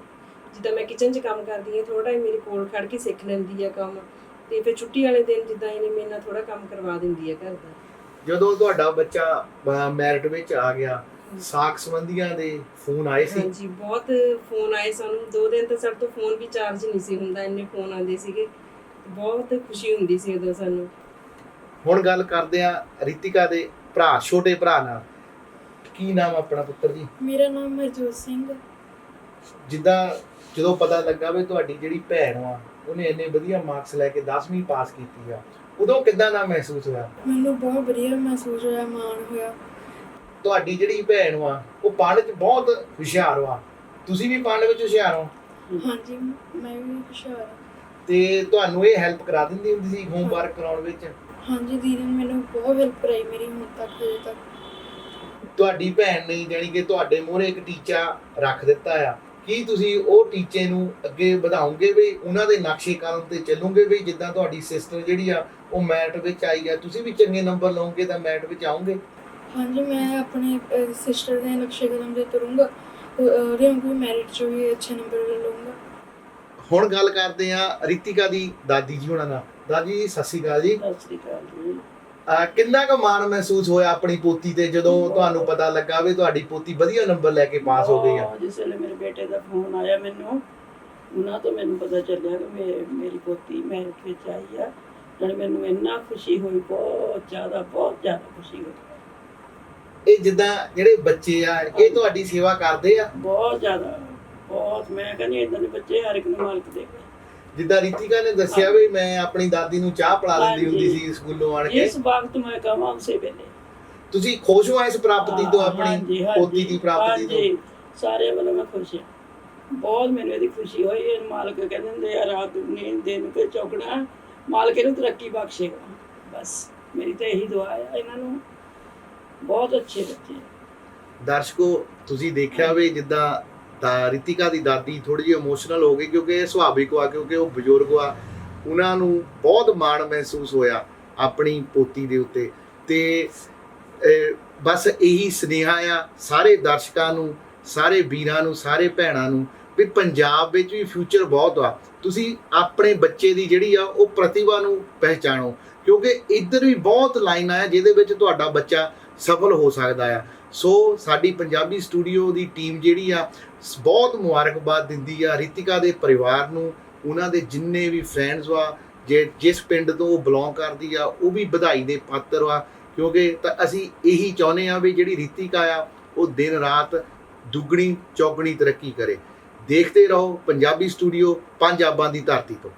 ਜਿੱਦਾਂ ਮੈਂ ਕਿਚਨ 'ਚ ਕੰਮ ਕਰਦੀ ਹਾਂ ਥੋੜਾ ਟਾਈਮ ਮੇਰੇ ਕੋਲ ਖੜ ਕੇ ਸਿੱਖ ਲੈਂਦੀ ਆ ਕੰਮ ਤੇ ਫਿਰ ਛੁੱਟੀ ਵਾਲੇ ਦਿਨ ਜਿੱਦਾਂ ਇਹਨੇ ਮੇਰੇ ਨਾਲ ਥੋੜਾ ਕੰਮ ਕਰਵਾ ਦਿੰਦੀ ਆ ਘਰ ਦਾ। ਜਦੋਂ ਤੁਹਾਡਾ ਬੱਚਾ ਮੈਰਿਟ ਵਿੱਚ ਆ ਗਿਆ ਸਾਖ ਸੰਬੰਧੀਆਂ ਦੇ ਫੋਨ ਆਏ ਸੀ? ਹਾਂਜੀ ਬਹੁਤ ਫੋਨ ਆਏ ਸਾਨੂੰ। ਦੋ ਦਿਨ ਤਾਂ ਸਾਡੇ ਤੋਂ ਫੋਨ ਵੀ ਚਾਰਜ ਨਹੀਂ ਸੀ ਹੁੰਦਾ ਇੰਨੇ ਫੋਨ ਆਉਂਦੇ ਸੀਗੇ। ਬਹੁਤ ਖੁਸ਼ੀ ਹੁੰਦੀ ਸੀ ਉਦੋਂ ਸਾਨੂੰ। ਹੁਣ ਗੱਲ ਕਰਦੇ ਆ ਰਿਤਿਕਾ ਦੇ ਭਰਾ ਛੋਟੇ ਭਰਾ ਨਾਲ। ਕੀ ਨਾਮ ਆਪਣਾ ਪੁੱਤਰ ਜੀ? ਮੇਰਾ ਨਾਮ ਹਰਜੋਤ ਸਿੰਘ। ਜਿੱਦਾਂ ਜਦੋਂ ਪਤਾ ਲੱਗਾ ਵੀ ਤੁਹਾਡੀ ਜਿਹੜੀ ਭੈਣ ਆ ਉਹਨੇ ਇੰਨੇ ਵਧੀਆ ਮਾਰਕਸ ਲੈ ਕੇ 10ਵੀਂ ਪਾਸ ਕੀਤੀ ਆ ਉਦੋਂ ਕਿੱਦਾਂ ਦਾ ਮਹਿਸੂਸ ਹੋਇਆ? ਮੈਨੂੰ ਬਹੁਤ ਵਧੀਆ ਮਹਿਸੂਸ ਹੋਇਆ ਮਾਣ ਹੋਇਆ। ਤੁਹਾਡੀ ਜਿਹੜੀ ਭੈਣ ਆ ਉਹ ਪੜ੍ਹਨ 'ਚ ਬਹੁਤ ਹੁਸ਼ਿਆਰ ਵਾ। ਤੁਸੀਂ ਵੀ ਪੜ੍ਹਨ ਵਿੱਚ ਹੁਸ਼ਿਆਰ ਹੋ? ਹਾਂਜੀ ਮੈਂ ਵੀ ਹੁਸ਼ਿਆਰ ਹਾਂ। ਤੇ ਤੁਹਾਨੂੰ ਇਹ ਹੈਲਪ ਕਰਾ ਦਿੰਦੀ ਹੁੰਦੀ ਸੀ ਹੋਮਵਰਕ ਕਰਾਉਣ ਵਿੱਚ? ਹਾਂਜੀ ਦੀਦੀ ਨੇ ਮੈਨੂੰ ਬਹੁਤ ਹੈਲਪ ਕਰਾਈ ਮੇਰੀ ਹੁਣ ਤੱਕ ਹਜੇ ਤੱਕ। ਤੁਹਾਡੀ ਭੈਣ ਨੇ ਜਾਣੀ ਕਿ ਤੁਹਾਡੇ ਮੂਹਰੇ ਇੱਕ ਟੀਚਾ ਰੱਖ ਦਿੱਤਾ ਆ। ਕੀ ਤੁਸੀਂ ਉਹ ਟੀਚੇ ਨੂੰ ਅੱਗੇ ਵਧਾਓਗੇ ਵੀ ਉਹਨਾਂ ਦੇ ਨਕਸ਼ੇ ਕਦਮ ਤੇ ਚੱਲੋਗੇ ਵੀ ਜਿੱਦਾਂ ਤੁਹਾਡੀ ਸਿਸਟਰ ਜਿਹੜੀ ਆ ਉਹ ਮੈਟ ਵਿੱਚ ਆਈ ਆ? ਤੁਸੀਂ ਵੀ ਚੰਗੇ ਨੰਬਰ ਲਓਗੇ ਤਾਂ ਮੈਟ ਵਿੱਚ ਆਓਗੇ? ਹਾਂਜੀ ਮੈਂ ਆਪਣੇ ਸਿਸਟਰ ਦੇ ਨਕਸ਼ੇ ਕਦਮ ਤੇ ਤੁਰੂੰਗਾ। ਉਹਦੇ ਵਾਂਗੂ ਮੈਰਿਟ 'ਚ ਵੀ ਅੱਛੇ ਨੰਬਰ ਲਵਾਂਗਾ ਹੁਣ ਗੱਲ ਕਰਦੇ ਆ ਰਿਤਿਕਾ ਦੀ ਦਾਦੀ ਜੀ ਹੁਣਾਂ ਨਾਲ। ਦਾਦੀ ਜੀ ਸਤਿ ਸ਼੍ਰੀ ਅਕਾਲ ਜੀ। ਸਤਿ ਸ੍ਰੀ ਅਕਾਲ ਜੀ। ਕਿੰਨਾ ਕੁ ਮਾਣ ਮਹਿਸੂਸ ਹੋਇਆ ਆਪਣੀ ਪੋਤੀ ਤੇ ਜਦੋਂ ਤੁਹਾਨੂੰ ਪਤਾ ਲੱਗਾ ਵੀ ਤੁਹਾਡੀ ਪੋਤੀ ਵਧੀਆ ਨੰਬਰ ਲੈ ਕੇ ਪਾਸ ਹੋ ਗਈ ਆ? ਜਿਸ ਵੇਲੇ ਮੇਰੇ ਬੇਟੇ ਦਾ ਫੋਨ ਆਇਆ ਮੈਨੂੰ ਉਹਨਾਂ ਤੋਂ ਮੈਨੂੰ ਪਤਾ ਚੱਲਿਆ ਕਿ ਮੇਰੀ ਪੋਤੀ ਮੈਰਿਟ ਵਿੱਚ ਆਈ ਆ। ਜਦ ਮੈਨੂੰ ਇੰਨਾ ਖੁਸ਼ੀ ਹੋਈ ਬਹੁਤ ਜ਼ਿਆਦਾ ਬਹੁਤ ਜ਼ਿਆਦਾ ਖੁਸ਼ੀ ਹੋਈ। ਇਹ ਜਿੱਦਾਂ ਜਿਹੜੇ ਬੱਚੇ ਆ ਇਹ ਤੁਹਾਡੀ ਸੇਵਾ ਕਰਦੇ ਆ? ਬਹੁਤ ਜ਼ਿਆਦਾ ਬਹੁਤ। ਮੈਂ ਕਹਿੰਦੀ ਇਦਾਂ ਦੇ ਬੱਚੇ ਹਰ ਇੱਕ ਨੂੰ ਮਾਲਕ ਦੇਵੇ ਜਿੱਦਾਂ ਰਿਤਿਕਾ ਨੇ ਦੱਸਿਆ ਵੀ ਮੈਂ ਆਪਣੀ ਦਾਦੀ ਨੂੰ ਚਾਹ ਪਿਲਾ ਦਿੰਦੀ ਹੁੰਦੀ। ਸੀ ਸਕੂਲੋਂ ਆਣ ਕੇ। ਇਸ ਵਕਤ ਮੈਂ ਕਹਾਂ ਉਸੇ ਵੇਲੇ। ਤੁਸੀਂ ਖੁਸ਼ ਹੋ ਇਸ ਪ੍ਰਾਪਤੀ ਤੋਂ ਆਪਣੀ ਪੋਤੀ ਦੀ ਪ੍ਰਾਪਤੀ ਤੋਂ? ਸਾਰੇ ਵੱਲੋਂ ਮੈਂ ਖੁਸ਼ ਹਾਂ। ਬਹੁਤ ਮੈਨੂੰ ਇਹਦੀ ਖੁਸ਼ੀ ਹੋਈ। ਇਹ ਮਾਲਕ ਕਹਿੰਦੇ ਹੁੰਦੇ ਆ ਰਾਤ ਨੂੰ ਦਿਨ ਕੋ ਚੌਕਣਾ। ਮਾਲਕ ਇਹਨੂੰ ਤਰੱਕੀ ਬਖਸ਼ੇਗਾ ਬਸ ਮੇਰੀ ਤਾਂ ਇਹੀ ਦੁਆ ਆ। ਇਹਨਾਂ ਨੂੰ ਬਹੁਤ ਅੱਛੇ ਬੱਚੇ। ਦਰਸ਼ਕੋ ਤੁਸੀਂ ਦੇਖਿਆ ਵੀ ਜਿੱਦਾਂ ਦਾ ਰਿਤਿਕਾ ਦੀ ਦਾਦੀ ਥੋੜੀ ਜਿਹੀ ਇਮੋਸ਼ਨਲ ਹੋ ਗਈ ਕਿਉਂਕਿ ਇਹ ਸੁਭਾਵਿਕ ਆ, ਕਿਉਂਕਿ ਉਹ ਬਜ਼ੁਰਗ ਆ। ਉਹਨਾਂ ਨੂੰ ਬਹੁਤ ਮਾਣ ਮਹਿਸੂਸ ਹੋਇਆ ਆਪਣੀ ਪੋਤੀ ਦੇ ਉੱਤੇ। ਤੇ ਬਸ ਇਹੀ ਸੁਨੇਹਾ ਆ ਸਾਰੇ ਦਰਸ਼ਕਾਂ ਨੂੰ, ਸਾਰੇ ਵੀਰਾਂ ਨੂੰ, ਸਾਰੇ ਭੈਣਾਂ ਨੂੰ ਵੀ ਪੰਜਾਬ ਵਿੱਚ ਵੀ ਫਿਊਚਰ ਬਹੁਤ ਆ। ਤੁਸੀਂ ਆਪਣੇ ਬੱਚੇ ਦੀ ਜਿਹੜੀ ਆ, ਉਹ ਪ੍ਰਤਿਭਾ ਨੂੰ ਪਹਿਚਾਣੋ। ਕਿਉਂਕਿ ਇੱਧਰ ਵੀ ਬਹੁਤ ਲਾਈਨਾਂ ਆ ਜਿਹਦੇ ਵਿੱਚ ਤੁਹਾਡਾ ਬੱਚਾ ਸਫਲ ਹੋ ਸਕਦਾ ਆ। ਸੋ ਸਾਡੀ ਪੰਜਾਬੀ ਸਟੂਡੀਓ ਦੀ ਟੀਮ ਜਿਹੜੀ ਆ ਸ- ਬਹੁਤ ਮੁਬਾਰਕਬਾਦ ਦਿੰਦੀ ਆ ਰਿਤਿਕਾ ਦੇ ਪਰਿਵਾਰ ਨੂੰ, ਉਹਨਾਂ ਦੇ ਜਿੰਨੇ ਵੀ ਫਰੈਂਡਸ ਆ, ਜੇ, ਜਿਸ ਪਿੰਡ ਤੋਂ ਉਹ ਬਿਲੋਂਗ ਕਰਦੀ ਆ, ਉਹ ਵੀ ਵਧਾਈ ਦੇ ਪਾਤਰ ਆ। ਕਿਉਂਕਿ ਤਾਂ ਅਸੀਂ ਇਹੀ ਚਾਹੁੰਦੇ ਆ ਵੀ ਜਿਹੜੀ ਰਿਤਿਕਾ ਆ, ਉਹ ਦਿਨ ਰਾਤ ਦੁੱਗਣੀ, ਚੌਗਣੀ ਤਰੱਕੀ ਕਰੇ। ਦੇਖਦੇ ਰਹੋ ਪੰਜਾਬੀ ਸਟੂਡੀਓ ਪੰਜਾਬਾਂ ਦੀ ਧਰਤੀ ਤੋਂ।